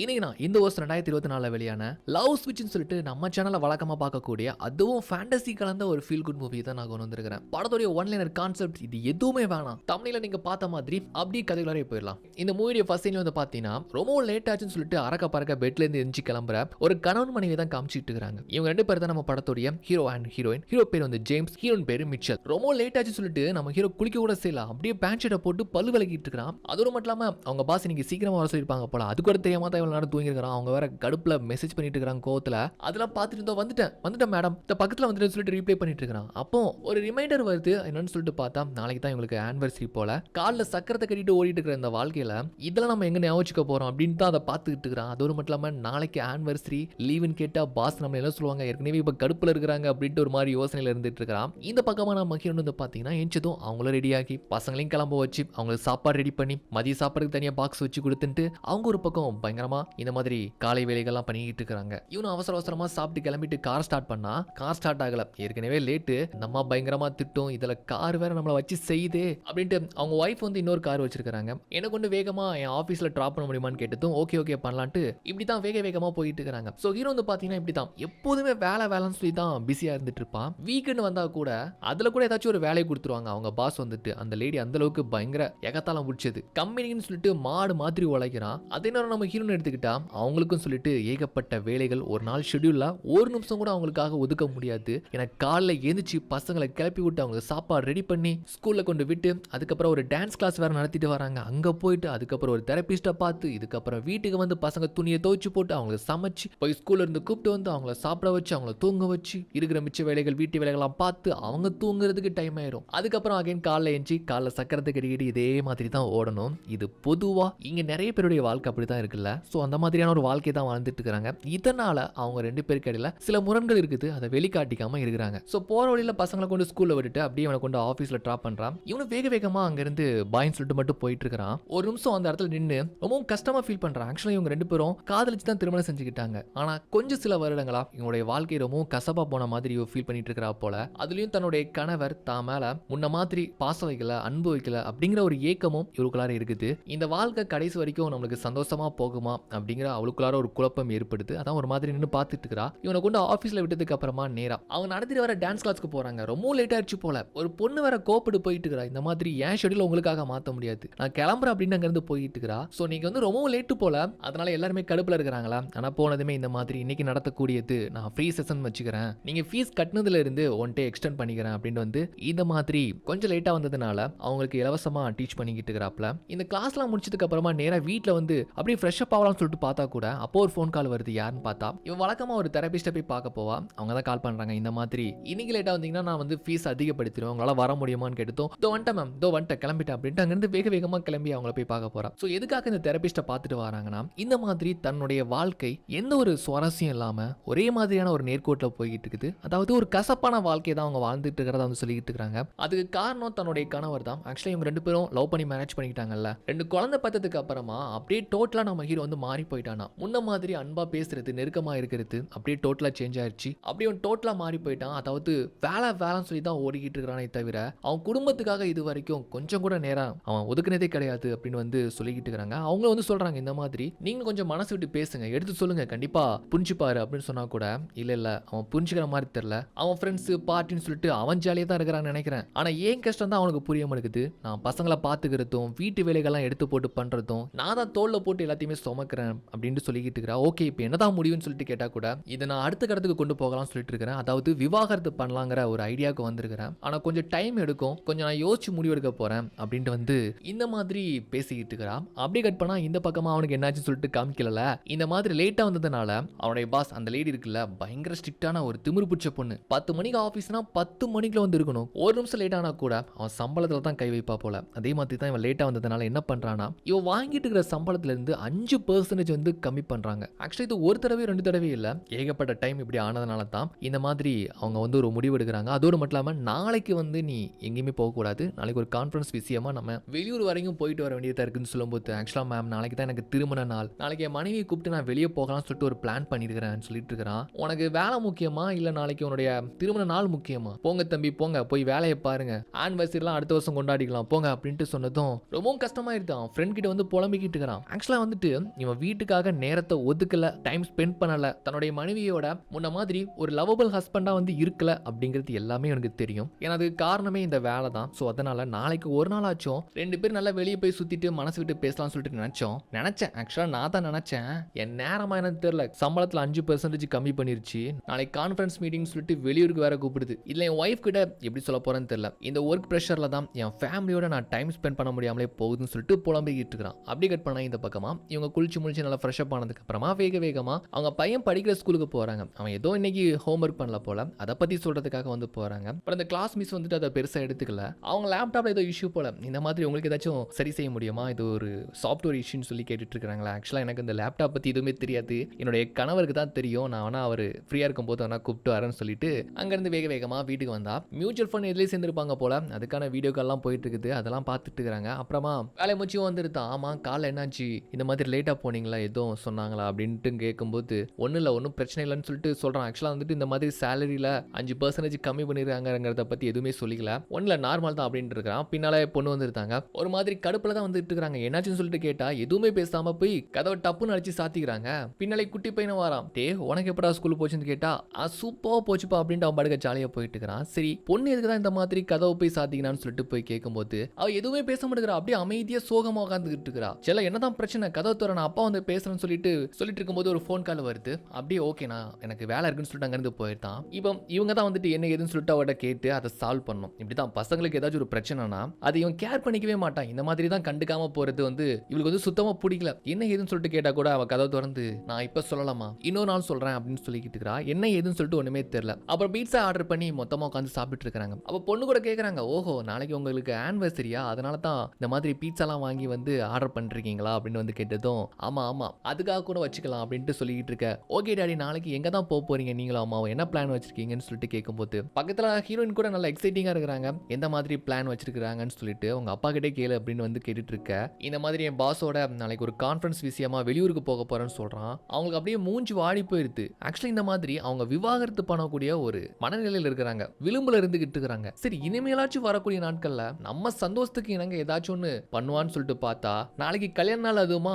இன்னைக்கு நான் இந்த வருஷம் ரெண்டாயிரத்தி இருபத்தி நாலில் வெளியான லவ் ஸ்விட்ச்னு சொல்லிட்டு நம்ம சேனலை வழக்கமாக பார்க்கக்கூடிய அதுவும் ஃபேண்டசி கலந்த ஒரு ஃபீல் குட் மூவி தான் நான் கொண்டு வந்திருக்கிறேன். படத்துடைய ஒன்லைனர் கான்செப்ட் இது எதுவுமே வேணாம். தமிழில் நீங்கள் பார்த்த மாதிரி அப்படியே கதைகளாரே போயிடலாம். இந்த மூவியோட ஃபர்ஸ்ட் சீன்ல வந்து பார்த்தீங்கன்னா ரொம்ப லேட் ஆச்சுன்னு சொல்லிட்டு அறக்க பறக்க பெட்லேருந்து எரிஞ்சு கிளம்புற ஒரு கணவன் மனைவி தான் காமிச்சிட்டு இருக்காங்க இவங்க ரெண்டு பேர் தான் நம்ம படத்துடைய ஹீரோ அண்ட் ஹீரோயின் ஹீரோ பேர் வந்து ஜேம்ஸ் ஹீரோயின் பேர் மிச்சல் ரொம்ப லேட் ஆச்சுன்னு சொல்லிட்டு நம்ம ஹீரோ குளிக்க கூட செய்யலாம் அப்படியே பேண்ட் ஷர்ட்டை போட்டு பல்லு விலகிட்டு இருக்கிறான். அதோட மட்டும் இல்லாமல் அவங்க பாஸ் இன்னைக்கு சீக்கிரமாக வர சொல்லியிருப்பாங்க போல. அது கூட தெரியாம தான் நேரம் தூங்கிருக்கிறான் அவங்க வேற கடுப்பில் மெசேஜ் பண்ணிட்டு இருக்காங்க கோவத்தில். அதெல்லாம் பார்த்துட்டு இருந்தோம் வந்துட்டேன். வந்துட்டேன் மேடம் இந்த பக்கத்தில் வந்துட்டு சொல்லிட்டு ரீப்ளை பண்ணிட்டு இருக்கிறான் அப்போ ஒரு ரிமைண்டர் வருது. என்னன்னு சொல்லிட்டு பார்த்தா நாளைக்கு தான் இவங்களுக்கு ஆனிவர்சரி போல. காலில் சக்கரத்தை கட்டிட்டு ஓடிட்டு இருக்கிற இந்த வாழ்க்கையில் இதெல்லாம் நம்ம எங்கே ஞாபகிச்சுக்க போகிறோம் அப்படின்னு தான் அதை பார்த்துக்கிட்டு இருக்கிறான். அதோடு மட்டும் இல்லாமல் நாளைக்கு ஆனிவர்சரி லீவுன்னு கேட்டால் பாஸ் நம்ம என்ன சொல்லுவாங்க. ஏற்கனவே இப்போ கடுப்பில் இருக்கிறாங்க அப்படின்ட்டு ஒரு மாதிரி யோசனையில் இருந்துட்டு இருக்கிறான். இந்த பக்கமாக நான் மகிழ் வந்து பார்த்தீங்கன்னா எஞ்சதும் அவங்களும் ரெடியாகி பசங்களையும் கிளம்ப வச்சு அவங்களுக்கு சாப்பாடு ரெடி பண்ணி மதிய சாப்பாடுக்கு தனியாக பாக்ஸ் வச்சு கொடுத்துட்டு அவங்க ஒரு பக்கம் பயங்கரமாக பயங்கரமா இந்த மாதிரி காலை வேலைகள்லாம் பண்ணிக்கிட்டு இருக்கிறாங்க இவனும் அவசர அவசரமா சாப்பிட்டு கிளம்பிட்டு கார் ஸ்டார்ட் பண்ணா கார் ஸ்டார்ட் ஆகல. ஏற்கனவே லேட்டு நம்ம பயங்கரமா திட்டும். இதுல கார் வேற நம்மளை வச்சு செய்யுது அப்படின்ட்டு அவங்க ஒய்ஃப் வந்து இன்னொரு கார் வச்சிருக்காங்க என்ன கொண்டு வேகமா என் ஆபீஸ்ல ட்ராப் பண்ண முடியுமான்னு கேட்டதும் ஓகே ஓகே பண்ணலான்ட்டு இப்படி தான் வேக வேகமா போயிட்டு இருக்காங்க ஸோ ஹீரோ வந்து பாத்தீங்கன்னா இப்படி தான் எப்போதுமே வேலை வேலைன்னு சொல்லி தான் பிஸியா இருந்துட்டு இருப்பான் வீக்கெண்ட் வந்தா கூட அதுல கூட ஏதாச்சும் ஒரு வேலையை கொடுத்துருவாங்க. அவங்க பாஸ் வந்துட்டு அந்த லேடி அந்த அளவுக்கு பயங்கர எகத்தாலம் பிடிச்சது. கம்பெனின்னு சொல்லிட்டு மாடு மாதிரி உழைக்கிறான். அதே நேரம் நம்ம ஹீரோ எடுத்துக்கிட்டா அவங்களுக்கும் சொல்லிட்டு ஏகப்பட்ட வேலைகள் ஒரு நாள் ஷெடியூல்ல ஒரு நிமிஷம் கூட அவங்களுக்காக ஒதுக்க முடியாது. எனக்கு காலைல எழுந்திரிச்சு பசங்களை கிளப்பி விட்டு அவங்களுக்கு சாப்பாடு ரெடி பண்ணி ஸ்கூல்ல கொண்டு விட்டு அதுக்கப்புறம் ஒரு டான்ஸ் கிளாஸ் வேற நடத்திட்டு வராங்க. அங்க போயிட்டு அதுக்கப்புறம் ஒரு தெரபிஸ்டை பார்த்து இதுக்கப்புறம் வீட்டுக்கு வந்து பசங்க துணியை துவைச்சு போட்டு அவங்கள சமைச்சு போய் ஸ்கூல்ல இருந்து கூப்பிட்டு வந்து அவங்கள சாப்பிட வச்சு அவங்கள தூங்க வச்சு இருக்கிற மிச்ச வேலைகள் வீட்டு வேலைகள்லாம் பார்த்து அவங்க தூங்குறதுக்கு டைம் ஆயிரும். அதுக்கப்புறம் அகைன் காலைல எஞ்சி காலைல சக்கரத்துக்கு அடிக்கடி இதே மாதிரி தான் ஓடணும். இது பொதுவா இங்க நிறைய பேருடைய வாழ்க்கை அப்படி தான் இருக்குல்ல. ஸோ அந்த மாதிரியான ஒரு வாழ்க்கை தான் வாழ்ந்துட்டு இருக்கிறாங்க. இதனால அவங்க ரெண்டு பேருக்கு இடையில சில முரண்கள் இருக்குது. அதை வெளிக்காட்டிக்காம இருக்கிறாங்க. ஸோ போற வழியில பசங்களை கொண்டு ஸ்கூல்ல விட்டுட்டு அப்படியே அவனை கொண்டு ஆஃபீஸ்ல ட்ராப் பண்றான். இவனு வேக வேகமா அங்கேருந்து பாயின்னு சொல்லிட்டு மட்டும் போயிட்டு இருக்கிறான். ஒரு நிமிஷம் அந்த இடத்துல நின்று ரொம்பவும் கஷ்டமா ஃபீல் பண்றான். ஆக்சுவலா இவங்க ரெண்டு பேரும் காதலிச்சு தான் திருமணம் செஞ்சுக்கிட்டாங்க. ஆனா கொஞ்சம் சில வருடங்களா இவனுடைய வாழ்க்கை ரொம்பவும் கசப்பா போன மாதிரி ஃபீல் பண்ணிட்டு இருக்கிறா போல. அதுலயும் தன்னுடைய கணவர் தான் மேல முன்ன மாதிரி பாசம் வைக்கல அன்பு வைக்கல அப்படிங்கிற ஒரு ஏக்கமும் இவருக்குள்ளார இருக்குது. இந்த வாழ்க்கை கடைசி வரைக்கும் நம்மளுக்கு சந்தோஷமா போகுமா? அப்படிங்கிற அவளுக்குள்ளார ஒரு குழப்பம் ஏற்படுது. அதான் ஒரு மாதிரி நின்று பார்த்துட்டு இருக்கிறா இவனை கொண்டு ஆஃபீஸில் விட்டதுக்கு அப்புறமா நேரா. அவங்க நடத்திட்டு வர டான்ஸ் கிளாஸ்க்கு போகிறாங்க ரொம்ப லேட் ஆயிடுச்சு போல. ஒரு பொண்ணு வேற கோப்பிட்டு போயிட்டு இருக்கிறா இந்த மாதிரி ஏன் ஷெடியூல் உங்களுக்காக மாற்ற முடியாது? நான் கிளம்புறேன் அப்படின்னு அங்கேருந்து போயிட்டு இருக்கிறா ஸோ நீங்க வந்து ரொம்ப லேட்டு போல. அதனால எல்லாருமே கடுப்புல இருக்கிறாங்களா? ஆனால் போனதுமே இந்த மாதிரி இன்னைக்கு நடத்தக்கூடியது. நான் ஃப்ரீ செஷன் வச்சுக்கிறேன். நீங்கள் ஃபீஸ் கட்டினதுல இருந்து ஒன் டே எக்ஸ்டெண்ட் பண்ணிக்கிறேன் அப்படின்னு வந்து இந்த மாதிரி கொஞ்சம் லேட்டாக வந்ததுனால அவங்களுக்கு இலவசமாக டீச் பண்ணிக்கிட்டு இருக்கிறாப்ல இந்த கிளாஸ்லாம் முடிச்சதுக்கு அப்புறமா நேராக வீட்டில் வந்து அப்படியே ஃப்ரெஷ் ஆகலாம் ஆகலாம்னு சொல்லிட்டு பார்த்தா கூட அப்போ ஒரு ஃபோன் கால் வருது யாருன்னு பார்த்தா இவன் வழக்கமாக ஒரு தெரபிஸ்ட்டை போய் பார்க்க போவா. அவங்க தான் கால் பண்ணுறாங்க இந்த மாதிரி. இன்னைக்கு லேட்டாக வந்தீங்கன்னா நான் வந்து ஃபீஸ் அதிகப்படுத்திடுவேன் உங்களால் வர முடியுமான்னு கேட்டதும் தோ வந்துட்டேன் மேம் தோ வந்துட்டேன். கிளம்பிட்டேன். அப்படின்ட்டு அங்கேருந்து வேக வேகமாக கிளம்பி அவங்கள போய் பார்க்க போகிறான் ஸோ எதுக்காக இந்த தெரபிஸ்ட்டை பார்த்துட்டு வராங்கன்னா இந்த மாதிரி தன்னுடைய வாழ்க்கை எந்த ஒரு சுவாரஸ்யம் இல்லாமல் ஒரே மாதிரியான ஒரு நேர்கோட்டில் போய்கிட்டு இருக்குது. அதாவது ஒரு கசப்பான வாழ்க்கையை தான் அவங்க வாழ்ந்துட்டு இருக்கிறத வந்து சொல்லிட்டு இருக்காங்க அதுக்கு காரணம் தன்னுடைய கணவர் தான். ஆக்சுவலி இவங்க ரெண்டு பேரும் லவ் பண்ணி மேனேஜ் பண்ணிக்கிட்டாங்கல்ல. ரெண்டு குழந்தை பார்த்ததுக்கு அப்புறமா அப்படியே டோட்டலாக நம்ம ஹீரோ வந்து மாறி போயிட்டானா? முன்ன மாதிரி அன்பா பேசுறது நெருக்கமா இருக்கிறது அப்படியே டோட்டலா சேஞ்ச் ஆயிடுச்சு அப்படியே டோட்டலா மாறி போயிட்டான். அதாவது வேலை வேலைன்னு சொல்லி தான் ஓடிக்கிட்டு இருக்கிறானே தவிர அவன் குடும்பத்துக்காக இது வரைக்கும் கொஞ்சம் கூட நேரம் அவன் ஒதுக்குனதே கிடையாது அப்படின்னு வந்து சொல்லிக்கிட்டு இருக்கிறாங்க. அவங்க வந்து சொல்றாங்க இந்த மாதிரி நீங்க கொஞ்சம் மனசு விட்டு பேசுங்க. எடுத்து சொல்லுங்க. கண்டிப்பா புரிஞ்சுப்பாரு அப்படின்னு சொன்னா கூட இல்ல இல்ல. அவன் புரிஞ்சுக்கிற மாதிரி தெரியல. அவன் ஃப்ரெண்ட்ஸ் பார்ட்டின்னு சொல்லிட்டு அவன் ஜாலியாக தான் இருக்கிறான்னு நினைக்கிறேன். ஆனா ஏன் கஷ்டம் தான் அவனுக்கு புரிய மாட்டேங்குது? நான் பசங்களை பாத்துக்கிறதும் வீட்டு வேலைகள்லாம் எடுத்து போட்டு பண்றதும் நான் தான் தோல்ல போட்டு எல்லாத்தையுமே சுமக்கிறேன் அப்படின்ட்டு சொல்லிக்கிட்டு இருக்கிறா ஓகே இப்போ என்னதான் முடியும்னு சொல்லிட்டு கேட்டால் கூட இதை நான் அடுத்த கடத்துக்கு கொண்டு போகலாம்னு சொல்லிட்டு இருக்கிறேன் அதாவது விவாகரத்து பண்ணலாங்கிற ஒரு ஐடியாவுக்கு வந்திருக்கிறேன். ஆனால் கொஞ்சம் டைம் எடுக்கும். கொஞ்சம் நான் யோசிச்சு முடிவெடுக்க போகிறேன் அப்படின்ட்டு வந்து இந்த மாதிரி பேசிக்கிட்டு இருக்கிறான் அப்படியே கட் பண்ணால் இந்த பக்கமாக அவனுக்கு என்னாச்சுன்னு சொல்லிட்டு காமிக்கல இந்த மாதிரி லேட்டாக வந்ததுனால அவனுடைய பாஸ் அந்த லேடி இருக்குல்ல பயங்கர ஸ்ட்ரிக்டான ஒரு திமிரு பிடிச்ச பொண்ணு. பத்து மணிக்கு ஆஃபீஸ்னா பத்து மணிக்குள்ள வந்து இருக்கணும். ஒரு நிமிஷம் லேட் ஆனால் கூட அவன் சம்பளத்தில் தான் கை வைப்பா போல. அதே மாதிரி தான் இவன் லேட்டாக வந்ததுனால என்ன பண்ணுறான்னா இவன் வாங்கிட்டு இருக்கிற சம்பளத்திலிருந்து அஞ்சு பர்சன்டேஜ் வந்து கம்மி பண்ணுறாங்க ஆக்சுவலி இது ஒரு தடவை ரெண்டு தடவை இல்லை. ஏகப்பட்ட டைம் இப்படி ஆனதுனால தான் இந்த மாதிரி அவங்க வந்து ஒரு முடிவு எடுக்கிறாங்க. அதோடு மட்டும் இல்லாமல் நாளைக்கு வந்து நீ எங்கேயுமே போகக்கூடாது நாளைக்கு ஒரு கான்ஃபரன்ஸ் விஷயமா நம்ம வெளியூர் வரைக்கும் போயிட்டு வர வேண்டியதாக இருக்குன்னு சொல்லும்போது ஆக்சுவலாக மேம் நாளைக்கு தான் எனக்கு திருமண நாள். நாளைக்கு என் மனைவியை கூப்பிட்டு நான் வெளியே போகலாம்னு சொல்லிட்டு ஒரு பிளான் பண்ணியிருக்கிறேன்னு சொல்லிட்டு இருக்கிறான். உனக்கு வேலை முக்கியமா? இல்லை நாளைக்கு உன்னுடைய திருமண நாள் முக்கியமா? போங்க தம்பி போங்க. போய் வேலையை பாருங்க. ஆனிவர்சரிலாம் அடுத்த வருஷம் கொண்டாடிக்கலாம். போங்க அப்படின்ட்டு சொன்னதும் ரொம்பவும் கஷ்டமாயிருக்கான் ஃப்ரெண்ட் கிட்ட வந்து புலம்பிக்கிட்டு இருக்கிறான். ஆக்சுவலாக வந்துட்டு இவன் வீட்டுக்காக நேரத்தை ஒதுக்கல டைம் ஸ்பெண்ட் பண்ணல. தன்னுடைய மனைவியோட முன்ன மாதிரி ஒரு லவபிள் ஹஸ்பண்டா வந்து இருக்கல அப்படிங்கிறது எல்லாமே எனக்கு தெரியும். ஏன்னா அதுக்கு காரணமே இந்த வேலை தான். ஸோ அதனால நாளைக்கு ஒரு நாள் ஆச்சும் ரெண்டு பேரும் நல்லா வெளியே போய் சுத்திட்டு மனசு விட்டு பேசலாம்னு சொல்லிட்டு நினைச்சோம். நினைச்சேன். ஆக்சுவலா நான் தான் நினைச்சேன். என் நேரமா எனக்கு தெரியல. சம்பளத்துல அஞ்சு பெர்சன்டேஜ் கம்மி பண்ணிருச்சு. நாளைக்கு கான்ஃபரன்ஸ் மீட்டிங் சொல்லிட்டு வெளியூருக்கு வேற கூப்பிடுது. இல்லை என் ஒய்ஃப் கிட்ட எப்படி சொல்ல போறேன்னு தெரியல. இந்த ஒர்க் ப்ரெஷர்ல தான் என் ஃபேமிலியோட நான் டைம் ஸ்பெண்ட் பண்ண முடியாமலே போகுதுன்னு சொல்லிட்டு புலம்பிக்கிட்டு இருக்கிறான். அப்படி கட் பண்ணா இந்த பக்கமா இவங்க குளிச்சு முடிச்சு நல்லா ஃப்ரெஷ் அப் ஆனதுக்கு அப்புறமா வேக வேகமாக அவங்க பையன் படிக்கிற ஸ்கூலுக்கு போகிறாங்க அவன் ஏதோ இன்னைக்கு ஹோம்ஒர்க் பண்ணல போல. அதை பற்றி சொல்கிறதுக்காக வந்து போகிறாங்க அப்புறம் அந்த கிளாஸ் மிஸ் வந்துட்டு அதை பெருசாக எடுத்துக்கல. அவங்க லேப்டாப்ல ஏதோ இஷ்யூ போல. இந்த மாதிரி உங்களுக்கு ஏதாச்சும் சரி செய்ய முடியுமா? இது ஒரு சாஃப்ட்வேர் இஷ்யூன்னு சொல்லி கேட்டுட்டு இருக்காங்களா ஆக்சுவலாக எனக்கு இந்த லேப்டாப் பற்றி எதுவுமே தெரியாது. என்னுடைய கணவருக்கு தான் தெரியும். நான் வேணா அவர் ஃப்ரீயாக இருக்கும் போது வேணா கூப்பிட்டு வரேன்னு சொல்லிட்டு அங்கேருந்து வேக வேகமாக வீட்டுக்கு வந்தா. மியூச்சுவல் ஃபண்ட் எதுலேயே சேர்ந்துருப்பாங்க போல. அதுக்கான வீடியோக்கள்லாம் போயிட்டு இருக்குது. அதெல்லாம் பார்த்துட்டு இருக்கிறாங்க. அப்புறமா வேலை முச்சியும் வந்துருத்தான் ஆமாம் காலை என்னாச்சு? இந்த மாதிரி லேட்டாக போனீங்களா? எதுவும் சொன்னாங்களா? அப்படின்ட்டு கேட்கும்போது ஒன்றும் இல்லை ஒன்றும் பிரச்சனை இல்லைன்னு சொல்லிட்டு சொல்கிறான் ஆக்சுவலாக வந்துட்டு இந்த மாதிரி சேலரியில் அஞ்சு பர்சன்டேஜ் கம்மி பண்ணிருக்காங்கிறத பற்றி எதுவுமே சொல்லிக்கல. ஒன்றில் நார்மல் தான் அப்படின்ட்டு இருக்கிறான். பின்னால் பொண்ணு வந்துருந்தாங்க ஒரு மாதிரி கடுப்பில் தான் வந்துட்டு இருக்கிறாங்க. என்னாச்சுன்னு சொல்லிட்டு கேட்டால் எதுவுமே பேசாமல் போய் கதவை டப்புன்னு அடிச்சு சாத்திக்கிறாங்க. பின்னாலே குட்டி பையனை வரான். டே உனக்கு எப்படா ஸ்கூல் போச்சுன்னு கேட்டால் ஆ சூப்பராக போச்சுப்பா அப்படின்ட்டு அவன் படுக்க ஜாலியாக போயிட்டு இருக்கிறான். சரி பொண்ணு எதுக்கு தான் இந்த மாதிரி கதவை போய் சாத்திக்கிறான்னு சொல்லிட்டு போய் கேட்கும்போது அவள் எதுவுமே பேச மாட்டேங்கிறா. அப்படியே அமைதியாக சோகமாக உட்காந்துக்கிட்டு இருக்கிறா. சில என்னதான் பிரச்சனை? கதவை தர நான் அப்பா வந்து பேசுறேன்னு சொல்லிட்டு சொல்லிட்டு இருக்கும்போது ஒரு ஃபோன் கால் வருது. அப்படியே ஓகேண்ணா எனக்கு வேலை இருக்குன்னு சொல்லிட்டு அங்கேருந்து போயிருந்தான் இப்போ இவங்க தான் வந்துட்டு என்ன ஏதுன்னு சொல்லிட்டு அவட்ட கேட்டு அதை சால்வ் பண்ணும் இப்படி தான் பசங்களுக்கு ஏதாச்சும் ஒரு பிரச்சனைனா அதை இவன் கேர் பண்ணிக்கவே மாட்டான். இந்த மாதிரி தான் கண்டுக்காம போறது வந்து இவளுக்கு வந்து சுத்தமாக பிடிக்கல. என்ன ஏதுன்னு சொல்லிட்டு கேட்டால் கூட அவ கதை திறந்து நான் இப்போ சொல்லலாமா? இன்னொரு நாள் சொல்கிறேன் அப்படின்னு சொல்லிக்கிட்டு இருக்கிறா என்ன ஏதுன்னு சொல்லிட்டு ஒன்றுமே தெரியல. அப்புறம் பீட்ஸா ஆர்டர் பண்ணி மொத்தமாக உட்காந்து சாப்பிட்டு இருக்காங்க. அப்போ பொண்ணு கூட கேட்குறாங்க ஓஹோ நாளைக்கு உங்களுக்கு ஆனிவர்சரியா அதனால தான் இந்த மாதிரி பீட்சாலாம் வாங்கி வந்து ஆர்டர் பண்ணிருக்கீங்களா? அப்படின்னு வந்து கேட்டதும் ஆமாம் ஆமாம் அதுக்காக கூட வச்சுக்கலாம் அப்படின்ட்டு சொல்லிக்கிட்டு இருக்க. ஓகே டாடி நாளைக்கு எங்கே தான் போக போகிறீங்க நீங்களும் அம்மாவும் என்ன பிளான் வச்சிருக்கீங்கன்னு சொல்லிட்டு கேட்கும்போது பக்கத்தில் ஹீரோயின் கூட நல்லா எக்ஸைட்டிங்காக இருக்கிறாங்க. எந்த மாதிரி பிளான் வச்சிருக்காங்கன்னு சொல்லிட்டு உங்கள் அப்பா கிட்டே கேளு அப்படின்னு வந்து கேட்டுட்டு இருக்க. இந்த மாதிரி என் பாஸோட நாளைக்கு ஒரு கான்ஃபரன்ஸ் விஷயமா வெளியூருக்கு போக போகிறேன்னு சொல்கிறான் அவங்களுக்கு அப்படியே மூஞ்சி வாடி போயிருது. ஆக்சுவலி இந்த மாதிரி அவங்க விவாகரத்து பண்ணக்கூடிய ஒரு மனநிலையில் இருக்கிறாங்க. விளிம்புல இருந்துகிட்டு இருக்கிறாங்க. சரி இனிமேலாச்சும் வரக்கூடிய நாட்களில் நம்ம சந்தோஷத்துக்கு இணங்க ஏதாச்சும் ஒன்று பண்ணுவான்னு சொல்லிட்டு பார்த்தா நாளைக்கு கல்யாண நாள் அதுவுமா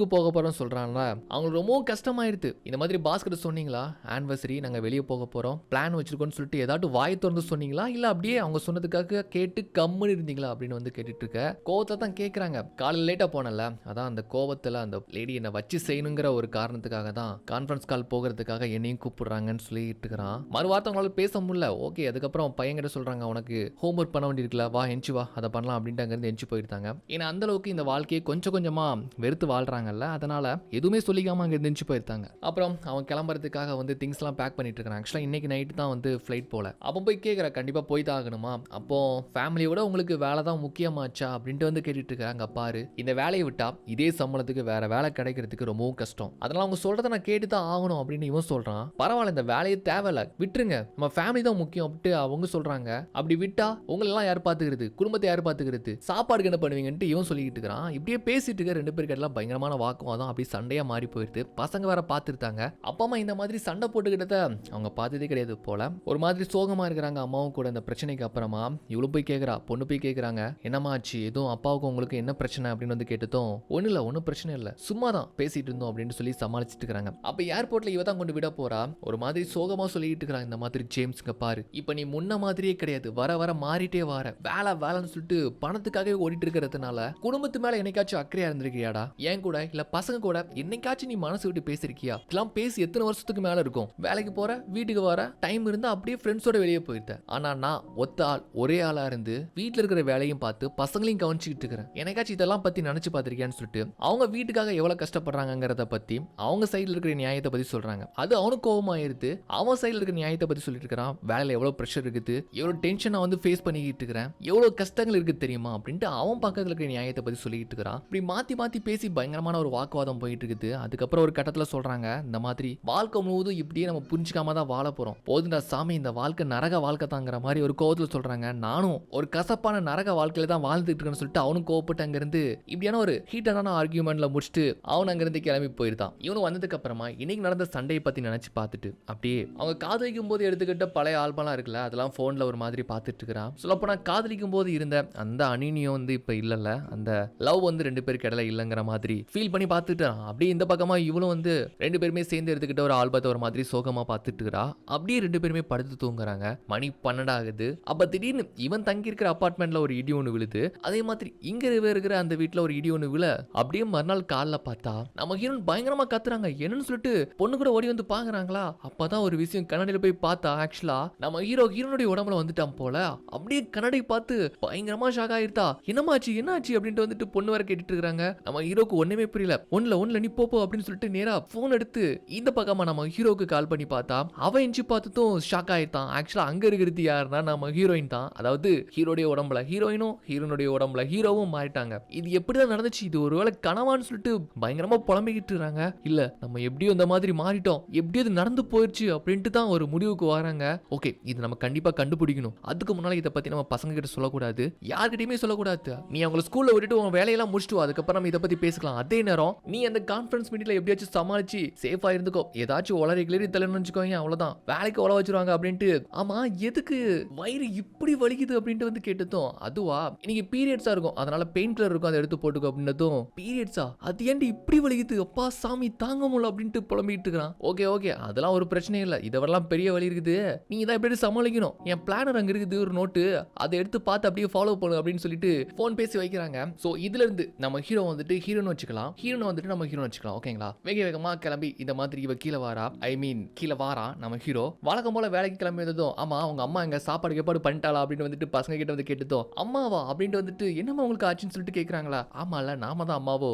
வெளியூருக்கு போக போறோம்னு சொல்கிறாங்களா அவங்களுக்கு ரொம்பவும் கஷ்டமாயிருது. இந்த மாதிரி பாஸ்கர் சொன்னீங்களா? ஆனிவர்சரி நாங்கள் வெளியே போக போகிறோம் பிளான் வச்சிருக்கோம்னு சொல்லிட்டு ஏதாட்டும் வாய் திறந்து சொன்னீங்களா? இல்லை அப்படியே அவங்க சொன்னதுக்காக கேட்டு கம்முன்னு இருந்தீங்களா? அப்படின்னு வந்து கேட்டுட்டு இருக்க கோவத்தை தான் கேட்குறாங்க காலையில் லேட்டாக போனல அதான் அந்த கோவத்தில் அந்த லேடி என்னை வச்சு செய்யணுங்கிற ஒரு காரணத்துக்காக தான் கான்ஃபரன்ஸ் கால் போகிறதுக்காக என்னையும் கூப்பிடுறாங்கன்னு சொல்லிட்டு இருக்கிறான் மறுவார்த்தை அவங்களால பேச முடியல. ஓகே அதுக்கப்புறம் பையன்கிட்ட சொல்கிறாங்க உனக்கு ஹோம் ஒர்க் பண்ண வேண்டியிருக்குல்ல வா எஞ்சி வா அதை பண்ணலாம் அப்படின்ட்டு அங்கேருந்து எஞ்சி போயிருந்தாங்க. ஏன்னா அந்த அளவுக்கு இந்த வாழ்க்கையை கொஞ்சம் கொஞ்சமாக வெறுத்து வாழ்கிறாங்க இருக்காங்கல்ல அதனால எதுவுமே சொல்லிக்காமல் அங்கே இருந்துச்சு போயிருந்தாங்க அப்புறம் அவன் கிளம்புறதுக்காக வந்து திங்ஸ்லாம் பேக் பண்ணிட்டு இருக்கான். ஆக்சுவலாக இன்னைக்கு நைட்டு தான் வந்து ஃப்ளைட் போல. அப்போ போய் கேட்குற கண்டிப்பாக போய் தான் ஆகணுமா? அப்போ ஃபேமிலியோட உங்களுக்கு வேலை தான் முக்கியமாச்சா? அப்படின்ட்டு வந்து கேட்டுட்டு இருக்காங்க பாரு இந்த வேலையை விட்டா இதே சம்பளத்துக்கு வேற வேலை கிடைக்கிறதுக்கு ரொம்பவும் கஷ்டம். அதனால அவங்க சொல்றத நான் கேட்டு தான் ஆகணும் அப்படின்னு இவன் சொல்றான். பரவாயில்ல இந்த வேலையை தேவையில்ல. விட்டுருங்க. நம்ம ஃபேமிலி தான் முக்கியம் அப்படின்ட்டு அவங்க சொல்றாங்க. அப்படி விட்டா உங்களெல்லாம் யார் பாத்துக்கிறது? குடும்பத்தை யார் பாத்துக்கிறது? சாப்பாடுக்கு என்ன பண்ணுவீங்கன்ட்டு இவன் சொல்லிக்கிட்டு இருக்கிறான். இப்படியே பேசிட்டு இருக்க ரெண்டு பேருக்கு எல்லாம் பயங்கரமான வாக்குவாதம் அப்படி சண்டையா மாறி போயிடுது பசங்க வேற பார்த்துருந்தாங்க அப்பா அம்மா இந்த மாதிரி சண்டை போட்டுக்கிட்டத அவங்க பார்த்ததே கிடையாது போல. ஒரு மாதிரி சோகமா இருக்கிறாங்க அம்மாவும் கூட இந்த பிரச்சனைக்கு அப்புறமா. இவ்வளவு போய் கேட்குறா பொண்ணு போய் கேட்குறாங்க என்னம்மா ஆச்சு? எதுவும் அப்பாவுக்கும் உங்களுக்கு என்ன பிரச்சனை அப்படின்னு வந்து கேட்டதும் ஒன்றும் இல்லை ஒன்றும் பிரச்சனை இல்லை. சும்மா தான் பேசிட்டு இருந்தோம் அப்படின்னு சொல்லி சமாளிச்சுட்டு இருக்காங்க அப்போ ஏர்போர்ட்ல இவ தான் கொண்டு விட போறா. ஒரு மாதிரி சோகமா சொல்லிட்டு இருக்கிறாங்க இந்த மாதிரி ஜேம்ஸ்ங்க பாரு. இப்போ நீ முன்ன மாதிரியே கிடையாது. வர வர மாறிட்டே வர. வேலை வேலைன்னு சொல்லிட்டு பணத்துக்காகவே ஓடிட்டு இருக்கிறதுனால குடும்பத்து மேல என்னைக்காச்சும் அக்கறையா இருந்திருக்கியாடா? ஏன் கூட இல்ல பசங்க கூட என்னைக்காச்சும் நீ மனசு விட்டு பேசிருக்கியா இதெல்லாம் பேசி எத்தனை வருஷத்துக்கு மேல இருக்கும்? வேலைக்கு போற வீட்டுக்கு வர டைம் இருந்தா அப்படியே ஃப்ரெண்ட்ஸோட வெளியே போயிருந்தேன் ஆனா நான் ஒத்த ஆள் ஒரே ஆளா இருந்து வீட்ல இருக்கிற வேலையும் பார்த்து பசங்களையும் கவனிச்சுக்கிட்டு இருக்கிறேன். எனக்காச்சும் இதெல்லாம் பத்தி நினைச்சு பார்த்திருக்கியான்னு சொல்லிட்டு அவங்க வீட்டுக்காக எவ்வளவு கஷ்டப்படுறாங்கிறத பத்தி அவங்க சைடுல இருக்கிற நியாயத்தை பத்தி சொல்றாங்க. அது அவனுக்கு கோபமாயிருது அவன் சைடுல இருக்கிற நியாயத்தை பத்தி சொல்லிட்டு இருக்கிறான். வேலையில எவ்வளவு ப்ரெஷர் இருக்குது? எவ்வளவு டென்ஷன் நான் வந்து ஃபேஸ் பண்ணிக்கிட்டு இருக்கிறேன்? எவ்வளவு கஷ்டங்கள் இருக்குது தெரியுமா? அப்படின்ட்டு அவன் பக்கத்துல இருக்கிற நியாயத்தை பத்தி சொல்லிக்கிட்டு இருக்கிறான். இப்படி மாத்தி மாத்தி பேசி பயங்கரமான ஒரு வாக்குவாதம் போயிட்டு இருக்குது அதுக்கப்புறம் ஒரு கட்டத்தில் சொல்றாங்க இந்த மாதிரி வாழ்க்கை முழுவதும் இப்படியே நம்ம புரிஞ்சுக்காம தான் வாழ போறோம். போதுண்டா சாமி இந்த வாழ்க்கை நரக வாழ்க்கை தாங்கிற மாதிரி ஒரு கோவத்துல சொல்றாங்க. நானும் ஒரு கசப்பான நரக வாழ்க்கையில தான் வாழ்ந்துட்டு இருக்கேன்னு சொல்லிட்டு அவனும் கோவப்பட்டு அங்கிருந்து இப்படியான ஒரு ஹீட்டான ஆர்கியூமெண்ட்ல முடிச்சுட்டு அவன் அங்கிருந்து கிளம்பி போயிருந்தான். இவனும் வந்ததுக்கு அப்புறமா இன்னைக்கு நடந்த சண்டையை பத்தி நினைச்சு பார்த்துட்டு அப்படியே அவங்க காதலிக்கும் போது எடுத்துக்கிட்ட பழைய ஆல்பம்லாம் இருக்குல்ல அதெல்லாம் ஃபோன்ல ஒரு மாதிரி பார்த்துட்டு இருக்கிறான். சொல்லப்போனா காதலிக்கும் போது இருந்த அந்த அணினியும் வந்து இப்போ இல்லைல்ல. அந்த லவ் வந்து ரெண்டு பேருக்கு இடையில இல்லைங்கிற மாதிரி ஃபீல் பண்ணி பார்த்துட்டான் அப்படியே இந்த பக்கமா இவளும் வந்து ரெண்டு பேருமே சேர்ந்து எடுத்துக்கிட்ட ஒரு ஆல்பத்தை ஒரு மாதிரி சோகமா பார்த்துட்டு இருக்கிறா அப்படியே ரெண்டு பேருமே படுத்து தூங்குறாங்க. மணி பன்னெண்டு ஆகுது. அப்போ திடீர்னு இவன் தங்கி இருக்கிற அபார்ட்மெண்ட்ல ஒரு இடி ஒன்று விழுது. அதே மாதிரி இங்க இருக்கிற அந்த வீட்டில் ஒரு இடி ஒன்று விழ அப்படியே மறுநாள் காலைல பார்த்தா நம்ம ஹீரோன் பயங்கரமா கத்துறாங்க. என்னன்னு சொல்லிட்டு பொண்ணு கூட ஓடி வந்து பாக்குறாங்களா அப்பதான் ஒரு விஷயம் கண்ணாடியில் போய் பார்த்தா ஆக்சுவலா நம்ம ஹீரோ ஹீரோனுடைய உடம்புல வந்துட்டான் போல. அப்படியே கண்ணாடி பார்த்து பயங்கரமா ஷாக் ஆயிருத்தா என்னமாச்சு என்னாச்சு அப்படின்ட்டு வந்துட்டு பொண்ணு வர கேட்டுட்டு இருக்காங்க நம்ம ஹீரோக்கு ஒன்றுமே புரியல. ஒன்ல ஒன்ல நீ போ அப்படின்னு சொல்லிட்டு நேரா போன் எடுத்து இந்த பக்கமா நம்ம ஹீரோக்கு கால் பண்ணி பார்த்தா அவன் எஞ்சி பார்த்ததும் ஷாக் ஆயிட்டான். ஆக்சுவலா அங்க இருக்கிறது யாருன்னா நம்ம ஹீரோயின் தான். அதாவது ஹீரோடைய உடம்புல ஹீரோயினும் ஹீரோனுடைய உடம்புல ஹீரோவும் மாறிட்டாங்க. இது எப்படிதான் நடந்துச்சு? இது ஒருவேளை கனவான்னு சொல்லிட்டு பயங்கரமா புலம்பிக்கிட்டு இருக்காங்க. இல்ல நம்ம எப்படியோ இந்த மாதிரி மாறிட்டோம். எப்படியோ இது நடந்து போயிடுச்சு அப்படின்ட்டு தான் ஒரு முடிவுக்கு வராங்க. ஓகே இது நம்ம கண்டிப்பா கண்டுபிடிக்கணும். அதுக்கு முன்னால இதை பத்தி நம்ம பசங்க கிட்ட சொல்லக்கூடாது. யார்கிட்டயுமே சொல்லக்கூடாது. நீ அவங்கள ஸ்கூல்ல விட்டுட்டு உன் வேலையெல்லாம் முடிச்சுட்டு அதுக்கப்புறம் நம்ம இதை பத்தி பேசலாம் அதே நேரம் நீ அந்த கான்ஃபரன்ஸ் மீட்டிங்ல எப்படியாச்சும் சமாளிச்சு சேஃபா இருந்துக்கோ. ஏதாச்சும் உளறி கிளறி தலைன்னு வச்சுக்கோங்க அவ்வளவுதான். வேலைக்கு உள வச்சிருவாங்க அப்படின்ட்டு. ஆமா எதுக்கு வயிறு இப்படி வலிக்குது அப்படின்ட்டு வந்து கேட்டதும் அதுவா? இன்னைக்கு பீரியட்ஸா இருக்கும். அதனால பெயின் கிளர் இருக்கும் அதை எடுத்து போட்டுக்கோ அப்படின்னதும் பீரியட்ஸா அது ஏன்டி இப்படி வலிக்குது? அப்பா சாமி தாங்க முடியல அப்படின்ட்டு புலம்பிட்டு இருக்கிறான். Okay okay. அதெல்லாம் ஒரு பிரச்சனையும் இல்லை. இதெல்லாம் பெரிய வலி இருக்குது. நீ தான் எப்படி சமாளிக்கணும்? என் பிளானர் அங்க இருக்குது ஒரு நோட்டு அதை எடுத்து பார்த்து அப்படியே ஃபாலோ பண்ணு அப்படின்னு சொல்லிட்டு ஃபோன் பேசி வைக்கிறாங்க. ஸோ இதுல இருந்து நம்ம ஹீரோ வந்துட்டு ஹீரோன்னு வச்சுக்கலாம். ஹீரோனை வந்துட்டு நம்ம ஹீரோ வச்சுக்கலாம் ஓகேங்களா வேக வேகமா கிளம்பி இந்த மாதிரி இவ கீழே வாரா ஐ மீன் கீழே வாரா நம்ம ஹீரோ வழக்கம் போல வேலைக்கு கிளம்பி வந்ததும் ஆமா அவங்க அம்மா எங்க சாப்பாடு கேப்பாடு பண்ணிட்டாளா அப்படின்னு வந்துட்டு பசங்க கிட்ட வந்து கேட்டதும் அம்மாவா அப்படின்ட்டு வந்துட்டு என்னம்மா உங்களுக்கு ஆச்சுன்னு சொல்லிட்டு கேக்குறாங்களா? ஆமால நாம தான் அம்மாவோ.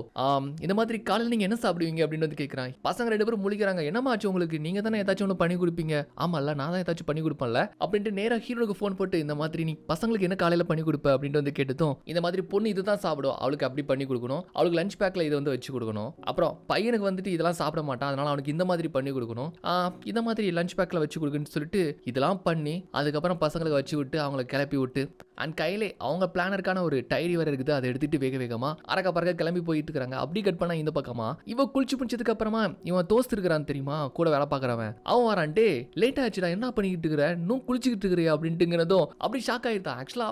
இந்த மாதிரி காலையில் நீங்க என்ன சாப்பிடுவீங்க அப்படின்னு வந்து கேட்கறாங்க பசங்க ரெண்டு பேரும் முழிக்கிறாங்க என்னம்மா ஆச்சு உங்களுக்கு? நீங்க தானே ஏதாச்சும் ஒன்று பண்ணி கொடுப்பீங்க. ஆமால நான் தான் ஏதாச்சும் பண்ணி கொடுப்பேன்ல. அப்படின்ட்டு நேரா ஹீரோனுக்கு ஃபோன் போட்டு இந்த மாதிரி நீ பசங்களுக்கு என்ன காலையில பண்ணி கொடுப்ப அப்படின்ட்டு வந்து கேட்டதும் இந்த மாதிரி பொண்ணு இதுதான் சாப்பிடும் அவளுக்கு அப்படி பண்ணி கொடுக்கணும். அவளுக்கு லஞ்ச் பேக்ல இதை வந்து வச்சு கொடுக்கணும். அப்புறம் பையனுக்கு வந்துட்டு இதெல்லாம் சாப்பிட மாட்டான். அதனால அவனுக்கு இந்த மாதிரி பண்ணி கொடுக்கணும். இந்த மாதிரி லஞ்ச் பேக்கில் வச்சு கொடுக்குன்னு சொல்லிட்டு இதெல்லாம் பண்ணி அதுக்கப்புறம் பசங்களுக்கு வச்சு விட்டு அவங்கள கிளப்பி விட்டு அண்ட் கையிலே அவங்க பிளானருக்கான ஒரு டைரி வேறு இருக்குது. அதை எடுத்துட்டு வேக வேகமா அரக்க பறக்க கிளம்பி போயிட்டு இருக்காங்க. அப்படி கட் பண்ணா இந்த பக்கமா? இவ குளிச்சு பிடிச்சதுக்கு அப்புறமா இவன் தோஸ்து இருக்கிறான் தெரியுமா? கூட வேலை பார்க்கறவன். அவன் வரான்டே லேட் ஆச்சுடா என்ன பண்ணிக்கிட்டு இருக்கிற? இன்னும் குளிச்சுக்கிட்டு இருக்கிறியா? அப்படின்ட்டுங்கிறதும் அப்படி ஷாக் ஆக்சுவலாக ஆக்சுவலா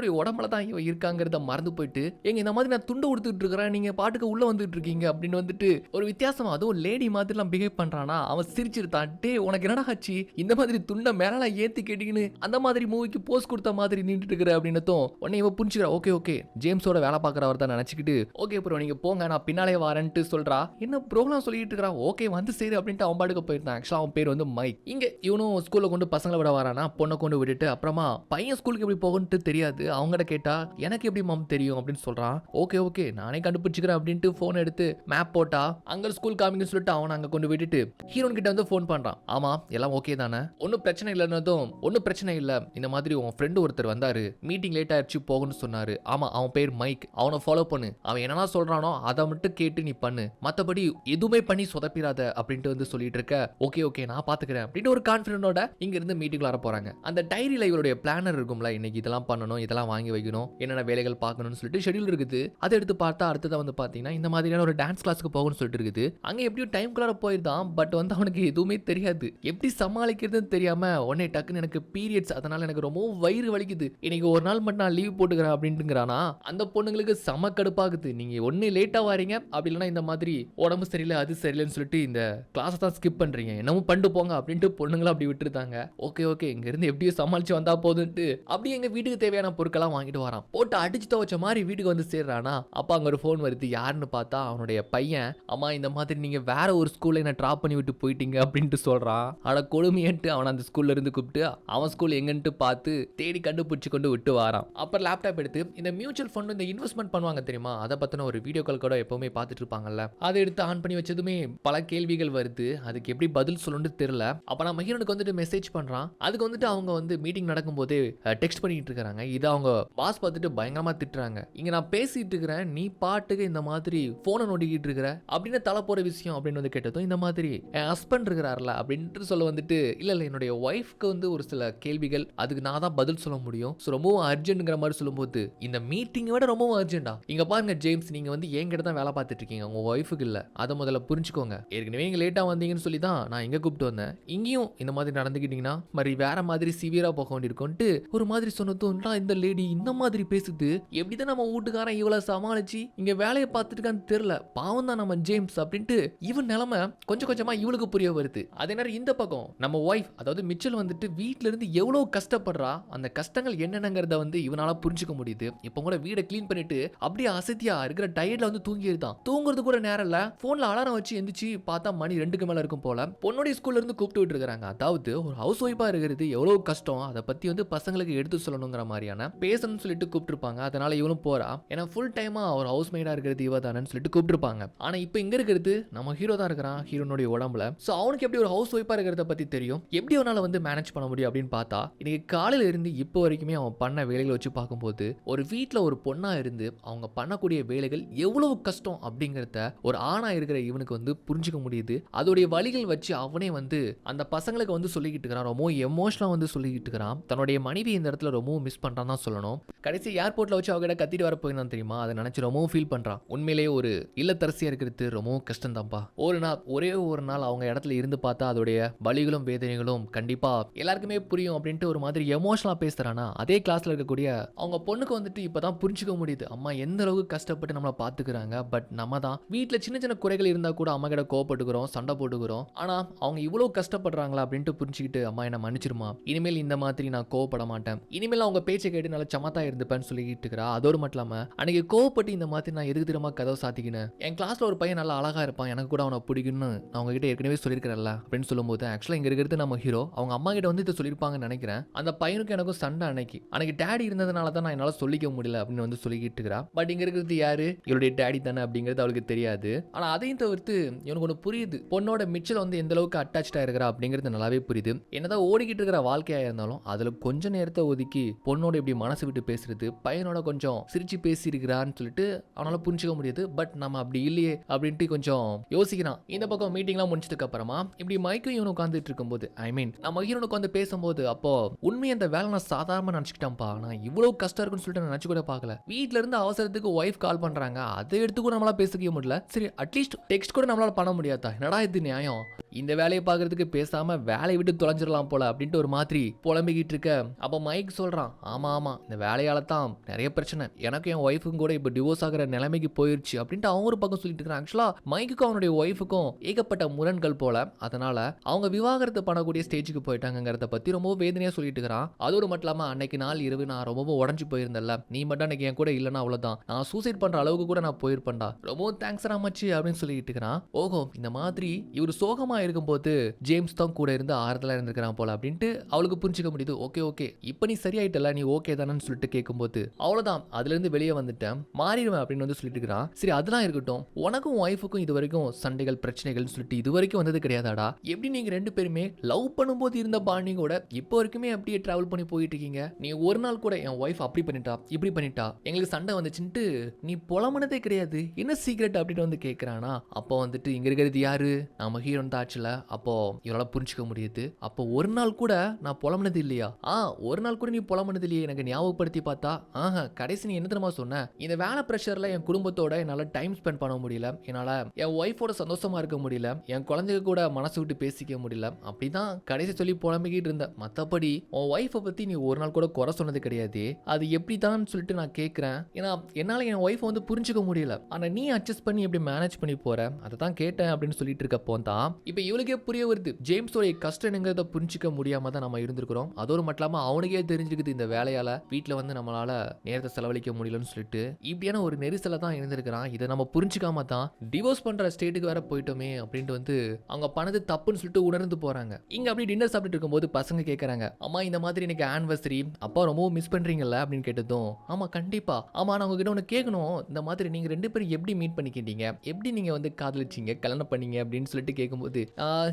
ஒரு உடம்புல தான் இவன் இருக்காங்கிறத மறந்து போயிட்டு எங்க இந்த மாதிரி நான் துண்டு கொடுத்துட்டு இருக்கிறேன். நீங்க பாட்டுக்கு உள்ளே வந்துட்டு இருக்கீங்க அப்படின்னு வந்துட்டு ஒரு வித்தியாசம் அதுவும் லேடி மாதிரிலாம் பிஹேவ் பண்ணுறானா அவன் சிரிச்சிருத்தான். டே உனக்கு என்னடா ஆச்சு? இந்த மாதிரி துண்டை மேலே ஏற்றி கேட்டிங்கன்னு அந்த மாதிரி மூவிக்கு போஸ்ட் கொடுத்த மாதிரி நின்றுட்டு இருக்கிற அப்படின்னதும் உடனே இவன் புரிஞ்சுக்கிறா ஓகே ஓகே ஜேம்ஸோட வேலை பார்க்குறவர் தான் நினச்சிக்கிட்டு ஓகே ப்ரோ நீங்கள் போங்க நான் பின்னாலே வரேன்ட்டு சொல்கிறா என்ன ப்ரோக்ராம் சொல்லிட்டு இருக்கிறா? ஓகே வந்து சரி அப்படின்ட்டு அவன் பாட்டுக்கு போயிருந்தான். ஆக்சுவலாக அவன் பேர் வந்து மைக் இங்கே இவனும் ஸ்கூலில் கொண்டு பசங்களை விட வரானா? பொண்ணை கொண்டு விட்டுட்டு அப்புறமா பையன் ஸ்கூலுக்கு எப்படி போகணுன்ட்டு தெரியாது. அவங்ககிட்ட கேட்டால் எனக்கு எப்படி மாம் தெரியும்? அப்படின்னு சொல்கிறான் ஓகே ஓகே நானே கண்டுபிடிச்சிக்கிறேன் அப்படின்ட்டு ஃபோன் எடுத்து மேப் போட்டா? அங்க ஸ்கூல் காமிங்கன்னு சொல்லிட்டு அவனை அங்க கொண்டு விட்டுட்டு ஹீரோன் கிட்ட வந்து ஃபோன் பண்றான். ஆமா எல்லாம் ஓகே தானே? ஒன்றும் பிரச்சனை இல்லைன்னதும் ஒன்றும் பிரச்சனை இல்லை. இந்த மாதிரி உன் ஃப்ரெண்டு ஒருத்தர் வந்தாரு. மீட்டிங் லேட் ஆயிடுச்சு போகணும்னு சொன்னாரு. ஆமா அவன் பேர் மைக். அவனை ஃபாலோ பண்ணு. அவன் என்னென்ன சொல்றானோ அதை மட்டும் கேட்டு நீ பண்ணு. மத்தபடி எதுவுமே பண்ணி சொதப்பிடாத அப்படின்ட்டு வந்து சொல்லிட்டு இருக்க. ஓகே ஓகே நான் பாத்துக்கிறேன். அப்படின்னு ஒரு கான்ஃபிடனோட இங்க இருந்து மீட்டிங் வர போறாங்க. அந்த டைரியில இவருடைய பிளானர் இருக்கும்ல இன்னைக்கு இதெல்லாம் பண்ணணும் இதெல்லாம் வாங்கி வைக்கணும். என்னென்ன வேலைகள் பார்க்கணும்னு சொல்லிட்டு ஷெட்யூல் இருக்குது. அதை எடுத்து பார்த்தா அடுத்ததான் வந்து பாத்தீங்கன்னா இந்த மாதிரியான ஒரு டான்ஸ் கிளாஸ்க்கு போகணும்னு சொல்லிட்டு இருக்குது. அங்கே எப்படியும் டைம் குள்ளார போயிருந்தான் பட் வந்து அவனுக்கு எதுவுமே தெரியாது. எப்படி சமாளிக்கிறதுன்னு தெரியாம உடனே டக்குன்னு எனக்கு பீரியட்ஸ் அதனால எனக்கு ரொம்பவும் வயிறு வலிக்குது. இன்னைக்கு ஒரு நாள் மட்டும் நான் லீவ் போட்டுக்கிறேன் அப்படின்ட்டுங்கிறானா? அந்த பொண்ணுங்களுக்கு செம கடுப்பாகுது. நீங்க ஒன்னு லேட்டா வரீங்க அப்படி இல்லைன்னா இந்த மாதிரி உடம்பு சரியில்லை அது சரியில்லைன்னு சொல்லிட்டு இந்த கிளாஸை தான் ஸ்கிப் பண்றீங்க. என்னமோ பண்ணிட்டு போங்க அப்படின்ட்டு பொண்ணுங்களை அப்படி விட்டுருந்தாங்க. ஓகே ஓகே இங்க இருந்து எப்படியோ சமாளிச்சு வந்தா போதுன்ட்டு அப்படியே எங்க வீட்டுக்கு தேவையான பொருட்கள்லாம் வாங்கிட்டு வரான். போட்டு அடிச்சு துவச்ச மாதிரி வீட்டுக்கு வந்து சேர்றானா? அப்பா அங்க ஒரு ஃபோன் வருது. யாருன்னு பார்த்தா அவனுடைய பையன் அம்மா இந்த மாதிரி நீங்க வேற ஒரு ஸ்கூல்ல என்ன ட்ராப் பண்ணி விட்டு போயிட்டீங்க அப்படின்ட்டு சொல்றான். ஆனா கொடுமையன்ட்டு அவன் அந்த ஸ்கூல்ல இருந்து கூப்பிட்டு அவன் ஸ்கூல் எங்கன்ட்டு பார்த்து தேடி கண்டுபிடிச்சு கொண்டு விட்டு வாரான். அப்புறம் லேப்டாப் எடுத்து இந்த மியூச்சுவல் ஃபண்ட் இந்த இன்வெஸ்ட்மெண்ட் பண்ணுவாங்க தெரியுமா? அதை பத்தின ஒரு வீடியோ கால் கூட எப்பவுமே பார்த்துட்டு இருப்பாங்கல்ல. அதை எடுத்து ஆன் பண்ணி வச்சதுமே பல கேள்விகள் வருது. அதுக்கு எப்படி பதில் சொல்லணும்னு தெரியல. அப்ப நான் மகிழனுக்கு வந்துட்டு மெசேஜ் பண்றான். அதுக்கு வந்துட்டு அவங்க வந்து மீட்டிங் நடக்கும்போதே டெக்ஸ்ட் பண்ணிட்டு இருக்காங்க இதை அவங்க பாஸ் பார்த்துட்டு பயங்கரமா திட்டுறாங்க. இங்க நான் பேசிட்டு இருக்கிறேன். நீ பாட்டுக்கு இந்த மாதிரி போனை நோண்டிக்கிட்டு இருக்கிற? அப்படின்னு தலை போகிற விஷயம் அப்படின்னு வந்து கேட்டதும் இந்த மாதிரி என் ஹஸ்பண்ட் இருக்கிறார்ல அப்படின்ட்டு சொல்ல வந்துட்டு இல்லை இல்லை என்னுடைய ஒய்ஃப்க்கு வந்து ஒரு சில கேள்விகள் அதுக்கு நான் தான் பதில் சொல்ல முடியும். ஸோ ரொம்பவும் அர்ஜென்ட்ங்கிற மாதிரி சொல்லும்போது இந்த மீட்டிங்கை விட ரொம்பவும் அர்ஜென்ட்டா இங்க பாருங்க ஜேம்ஸ் நீங்க வந்து என்கிட்ட தான் வேலை பார்த்துட்டு இருக்கீங்க. உங்க ஒய்ஃபுக்கு இல்லை. அதை முதல்ல புரிஞ்சுக்கோங்க. ஏற்கனவே இங்கே லேட்டாக வந்தீங்கன்னு சொல்லி தான் நான் இங்கே கூப்பிட்டு வந்தேன். இங்கேயும் இந்த மாதிரி நடந்துக்கிட்டீங்கன்னா மாதிரி வேற மாதிரி சிவியராக போக வேண்டியிருக்கும்ட்டு ஒரு மாதிரி சொன்னதும் இந்த லேடி இந்த மாதிரி பேசுது எப்படிதான் நம்ம வீட்டுக்காரன் இவ்வளோ சமாளிச்சு இங்கே வேலையை பார்த்துட்டு இருக்கான்னு தெரியல. பாவம் தான் நம்ம ஜேம்ஸ் அப்படின்ட்டு இவன் நிலமை கொஞ்சம் கொஞ்சமாக இவளுக்கு புரிய வருது. அதே நேரம் இந்த பக்கம் நம்ம ஒய்ஃப் அதாவது மிச்சல் வந்துட்டு வீட்டிலேருந்து இருந்து கஷ்டப்படுறா அந்த கஷ்டங்கள் என்னென்னங்கிறத வந்து இவனால் புரிஞ்சுக்க முடியுது. இப்போ கூட வீடை க்ளீன் பண்ணிட்டு அப்படியே அசத்தியா இருக்கிற டயர்ட்ல வந்து தூங்கியிருந்தான். தூங்குறது கூட நேரம் இல்லை. ஃபோனில் அலாரம் வச்சு எந்திரிச்சு பார்த்தா மணி ரெண்டுக்கு மேலே இருக்கும் போல. பொண்ணுடைய ஸ்கூல்ல இருந்து கூப்பிட்டு விட்டு இருக்காங்க அதாவது ஒரு ஹவுஸ் ஒய்ஃபாக இருக்கிறது எவ்வளோ கஷ்டம். அதை பற்றி வந்து பசங்களுக்கு எடுத்து சொல்லணுங்கிற மாதிரியான பேசணும்னு சொல்லிட்டு கூப்பிட்டுருப்பாங்க. அதனால இவனும் போறா. ஏன்னா ஃபுல் டைமாக ஒரு ஹவுஸ் மெய்டாக இருக்கிறது இவ தானேன்னு சொல்லிட்டு கூப்பிட்டுருப்பாங்க. ஆனா இப்போ இங்க இருக்கிறது நம்ம ஹீரோ தான் இருக்கிறான் ஹீரோனுடைய உடம்புல. ஸோ அவனுக்கு எப்படி ஒரு ஹவுஸ் ஒய்ஃபா இருக்கிறத பத்தி தெரியும்? எப்படி அவனால வந்து மேனேஜ் பண்ண முடியும் அப்படின்னு பார்த்தா இன்னைக்கு காலையில இருந்து இப்போ வரைக்குமே அவன் பண்ண வேலைகளை வச்சு பார்க்கும்போது ஒரு வீட்டில் ஒரு பொண்ணா இருந்து அவங்க பண்ணக்கூடிய வேலைகள் எவ்வளவு கஷ்டம் அப்படிங்கிறத ஒரு ஆணா இருக்கிற இவனுக்கு வந்து புரிஞ்சுக்க முடியுது. அதோடைய வழிகள் வச்சு அவனே வந்து அந்த பசங்களுக்கு வந்து சொல்லிக்கிட்டு இருக்கிறான். ரொம்ப எமோஷனலாக வந்து சொல்லிக்கிட்டு இருக்கிறான். தன்னுடைய மனைவி இந்த இடத்துல ரொம்பவும் மிஸ் பண்ணுறான் தான் சொல்லணும். கடைசி ஏர்போர்ட்ல வச்சு அவகிட்ட கத்திட்டு வர போயிருந்தான் தெரியுமா? அதை நினைச்சு ரொம்பவும் ஃபீல் பண்றான். உண்மையிலேயே ஒரு இல்லத்தரசியா இருக்கிறது ரொம்பவும் கஷ்டம்தான்ப்பா. ஒரு நாள் ஒரே ஒரு நாள் அவங்க இடத்துல இருந்து பார்த்தா அதோடைய வலிகளும் வேதனைகளும் கண்டிப்பா எல்லாருக்குமே புரியும் அப்படின்ட்டு ஒரு மாதிரி எமோஷனலா பேசுறானா அதே கிளாஸ்ல இருக்கக்கூடிய அவங்க பொண்ணுக்கு வந்துட்டு இப்பதான் புரிஞ்சுக்க முடியுது. அம்மா எந்த அளவுக்கு கஷ்டப்பட்டு நம்மளை பாத்துக்கிறாங்க பட் நம்ம தான் வீட்டில் சின்ன சின்ன குறைகள் இருந்தா கூட அம்மா கிட்ட கோவப்பட்டுக்கிறோம் சண்டை போட்டுக்கிறோம். ஆனா அவங்க இவ்வளவு கஷ்டப்படுறாங்களா அப்படின்ட்டு புரிஞ்சுக்கிட்டு அம்மா என்ன மன்னிச்சிருமா? இனிமேல் இந்த மாதிரி நான் கோவப்பட மாட்டேன். இனிமேல் அவங்க பேச்சை கேட்டு நல்லா சமத்தா இருந்துப்பேன்னு சொல்லிக்கிட்டு இருக்கிறா. அதோடு மட்டும் இல்லாம அன்னைக்கு கோவப்பட்டு இந்த மாதிரி நான் எதுக்கு திரும்ப கதவை சாத்திக்கினேன் என் கிளாஸ்ல ஒரு பையன் நல்லா அழகா இருப்பான். எனக்கு கூட அவனை பிடிக்கும்னு நான் உங்ககிட்ட ஏற்கனவே சொல்லியிருக்கிறேன்ல அப்படின்னு சொல்லும்போது ஆக்சுவலாக இங்க இருக்கிறது நம்ம ஹீரோ அவங்க அம்மா கிட்ட வந்து இதை சொல்லியிருப்பாங்கன்னு நினைக்கிறேன். அந்த பையனுக்கு எனக்கும் சண்டை அன்னைக்கு. அன்னைக்கு டேடி இருந்ததுனால தான் நான் என்னால் சொல்லிக்க முடியல அப்படின்னு வந்து சொல்லிக்கிட்டு இருக்கிறா. பட் இங்க இருக்கிறது யாரு? இவளுடைய டேடி தானே அப்படிங்கிறது அவளுக்கு தெரியாது. ஆனா அதையும் தவிர்த்து இவனுக்கு ஒன்று புரியுது. பொண்ணோட மிச்சல் வந்து எந்த அளவுக்கு அட்டாச்சா இருக்கிறா அப்படிங்கிறது நல்லாவே புரியுது. என்னதான் ஓடிக்கிட்டு இருக்கிற வாழ்க்கையா இருந்தாலும் அதுல கொஞ்ச நேரத்தை ஒதுக்கி பொண்ணோட இப்படி மனசு விட்டு பேசுறது பையனோட கொஞ்சம் சிரிச்சு பேசியிருக்கிறான்னு சொல்லிட்டு அவனால புரிஞ்சுக்க முடியுது. பட் நம்ம அப்படி இல்லையே அப்படின்ட்டு கொஞ்சம் யோசிக்கிறான். இந்த பக்கம் மீட்டிங்லாம் முடிச்சதுக்கு அப்புறமா இப்படி மைக்கும் இவனு உட்காந்துட்டு இருக்கும்போது ஐ மீன் நம்ம ஹீரோனுக்கு உட்காந்து பேசும்போது அப்போ உண்மை அந்த வேலை நான் சாதாரணமாக நினச்சிக்கிட்டேன்ப்பா. நான் இவ்வளோ கஷ்டம் இருக்குன்னு சொல்லிட்டு நான் நினச்சி கூட பார்க்கல. வீட்டில இருந்து அவசரத்துக்கு ஒய்ஃப் கால் பண்றாங்க. அதை எடுத்து கூட நம்மளால பேசிக்க முடியல. சரி அட்லீஸ்ட் டெக்ஸ்ட் கூட நம்மளால பண்ண முடியாதா? என்னடா இது நியாயம்? இந்த வேலையை பார்க்கறதுக்கு பேசாம வேலையை விட்டு தொலைஞ்சிடலாம் போல அப்படின்ட்டு ஒரு மாதிரி புலம்பிக்கிட்டு இருக்க. அப்போ மைக் சொல்றான் ஆமா ஆமா இந்த வேலையால தான் நிறைய பிரச்சனை. எனக்கு என் ஒய்ஃபுக்கும் கூட இப்போ டிவோர்ஸ் ஆகிற நிலைமைக்கு போயிடுச்சு அப்படின்ட்டு அவங்க ஒரு பக்கம் சொல்லிட்டு இருக்காங்க ஆக்சுவலா மைக்குக்கும் அவனுடைய ஒய்ஃபுக்கும் ஏகப்பட்ட முரண்கள் போல. அதனால அவங்க விவாகரத்து பண்ணக்கூடிய ஸ்டேஜுக்கு போயிட்டாங்கிறத பத்தி ரொம்ப வேதனையா சொல்லிட்டு இருக்கிறான் அதோடு மட்டும் இல்லாம அன்னைக்கு நாள் இரவு நான் ரொம்பவும் உடஞ்சு போயிருந்தேன்ல. நீ மட்டும் அன்னைக்கு என் கூட இல்லைன்னா அவ்வளவுதான். நான் சூசைட் பண்ற அளவுக்கு கூட நான் போயிருப்பேன்டா. ரொம்பவும் தேங்க்ஸ் மச்சி அப்படின்னு சொல்லிட்டு இருக்கிறான் ஓஹோ இந்த மாதிரி இவர் சோகமா இருக்கும்போது ஜேம்ஸ் தான் கூட இருந்து ஆறுதலா இருந்திருக்கிறான் போல அப்படின்ட்டு அவளுக்கு புரிஞ்சுக்க முடியுது. ஓகே ஓகே இப்போ நீ சரியாயிட்டல நீ ஓகே தானேன்னு சொல்லிட்டு கேட்கும்போது அவ்வளவுதான். அதுல இருந்து வெளியே வந்துட்டேன். மாறிடுவேன் அப்படின்னு வந்து சொல்லிட்டு இருக்கிறான் சரி அதெல்லாம் இருக்கட்டும். உனக்கும் ஒய்ஃபுக்கும் இது வரைக்கும் சண்டைகள் பிரச்சனைகள்னு சொல்லிட்டு இது வரைக்கும் வந்தது கிடையாதாடா? எப்படி நீங்க ரெண்டு பேருமே லவ் பண்ணும்போது இருந்த பாண்டிங் கூட இப்போ வரைக்குமே அப்படியே டிராவல் பண்ணி போயிட்டு இருக்கீங்க நீ ஒரு நாள் கூட என் ஒய்ஃப் அப்படி பண்ணிட்டா இப்படி பண்ணிட்டா? எங்களுக்கு சண்டை வந்துச்சுன்ட்டு நீ புலமனதே கிடையாது. என்ன சீக்ரெட் அப்படின்னு வந்து கேட்குறானா அப்போ வந்துட்டு இங்க இருக்கிறது யாரு? நம்ம ஹீரோன் தாச்சுல அப்போ இவரால் புரிஞ்சுக்க முடியுது. அப்போ ஒரு நாள் கூட நான் புலமனது இல்லையா? ஆ ஒரு நாள் கூட நீ புலமனது இல்லையே. எனக்கு ஞாபகப்படுத்தி பார்த்தா ஆஹா கடைசி நீ என்ன தெரியுமா சொன்ன? இந்த வேலை ப்ரெஷர்ல என் குடும்பத்தோட என்னால் டைம் ஸ்பெண்ட் பண்ண முடியல. என்னால் என் ஒய்ஃபோட சந்தோஷமாக இருக்க முடியல. என் குழந்தைங்க கூட மனசு விட்டு பேசிக்க முடியல. அப்படிதான் கடைசி சொல்லி புலம்பிக்கிட்டு இருந்தேன். மற்றபடி உன் ஒய்ஃபை பற்றி நீ ஒரு நாள் கூட குறை சொன்னது கிடையாது. அது எப்படி தான் சொல்லிட்டு நான் கேட்குறேன் ஏன்னா என்னால் என் ஒய்ஃபை வந்து புரிஞ்சுக்க முடியல. ஆனால் நீ அட்ஜஸ்ட் பண்ணி எப்படி மேனேஜ் பண்ணி போகிற அதை தான் கேட்டேன் அப்படின்னு சொல்லிட்டு இருக்கப்போ தான் இப்போ இவளுக்கே புரிய வருது. ஜேம்ஸோடைய கஷ்டங்கிறத புரிஞ்சிக்க முடியாம தான் நம்ம இருந்திருக்கிறோம். அதோடு மட்டும் இல்லாமல் அவனுக்கே தெரிஞ்சிருக்குது இந்த வேலையால். வீட்டில் வந்து நம்மளால் நேரத்தை செலவழிக்க முடியலன்னு சொல்லிட்டு இப்படியான ஒரு நெரிசலை தான் இருந்திருக்கிறான். இதை நம்ம புரிஞ்சுக்காம தான் டிவோர்ஸ் பண்ற ஸ்டேட்டுக்கு வேற போயிட்டோமே அப்படின்ட்டு வந்து அவங்க பண்ணது தப்புன்னு சொல்லிட்டு உணர்ந்து போறாங்க. இங்க அப்படி டின்னர் சாப்பிட்டு இருக்கும்போது பசங்க கேட்கறாங்க அம்மா இந்த மாதிரி எனக்கு ஆனிவர்சரி அப்பா ரொம்பவும் மிஸ் பண்றீங்கல்ல? அப்படின்னு கேட்டதும் ஆமா கண்டிப்பா. ஆமா நான் உங்ககிட்ட ஒன்று கேட்கணும் இந்த மாதிரி நீங்க ரெண்டு பேரும் எப்படி மீட் பண்ணிக்கிட்டீங்க? எப்படி நீங்க வந்து காதலிச்சீங்க? கல்யாணம் பண்ணீங்க? அப்படின்னு சொல்லிட்டு கேட்கும்போது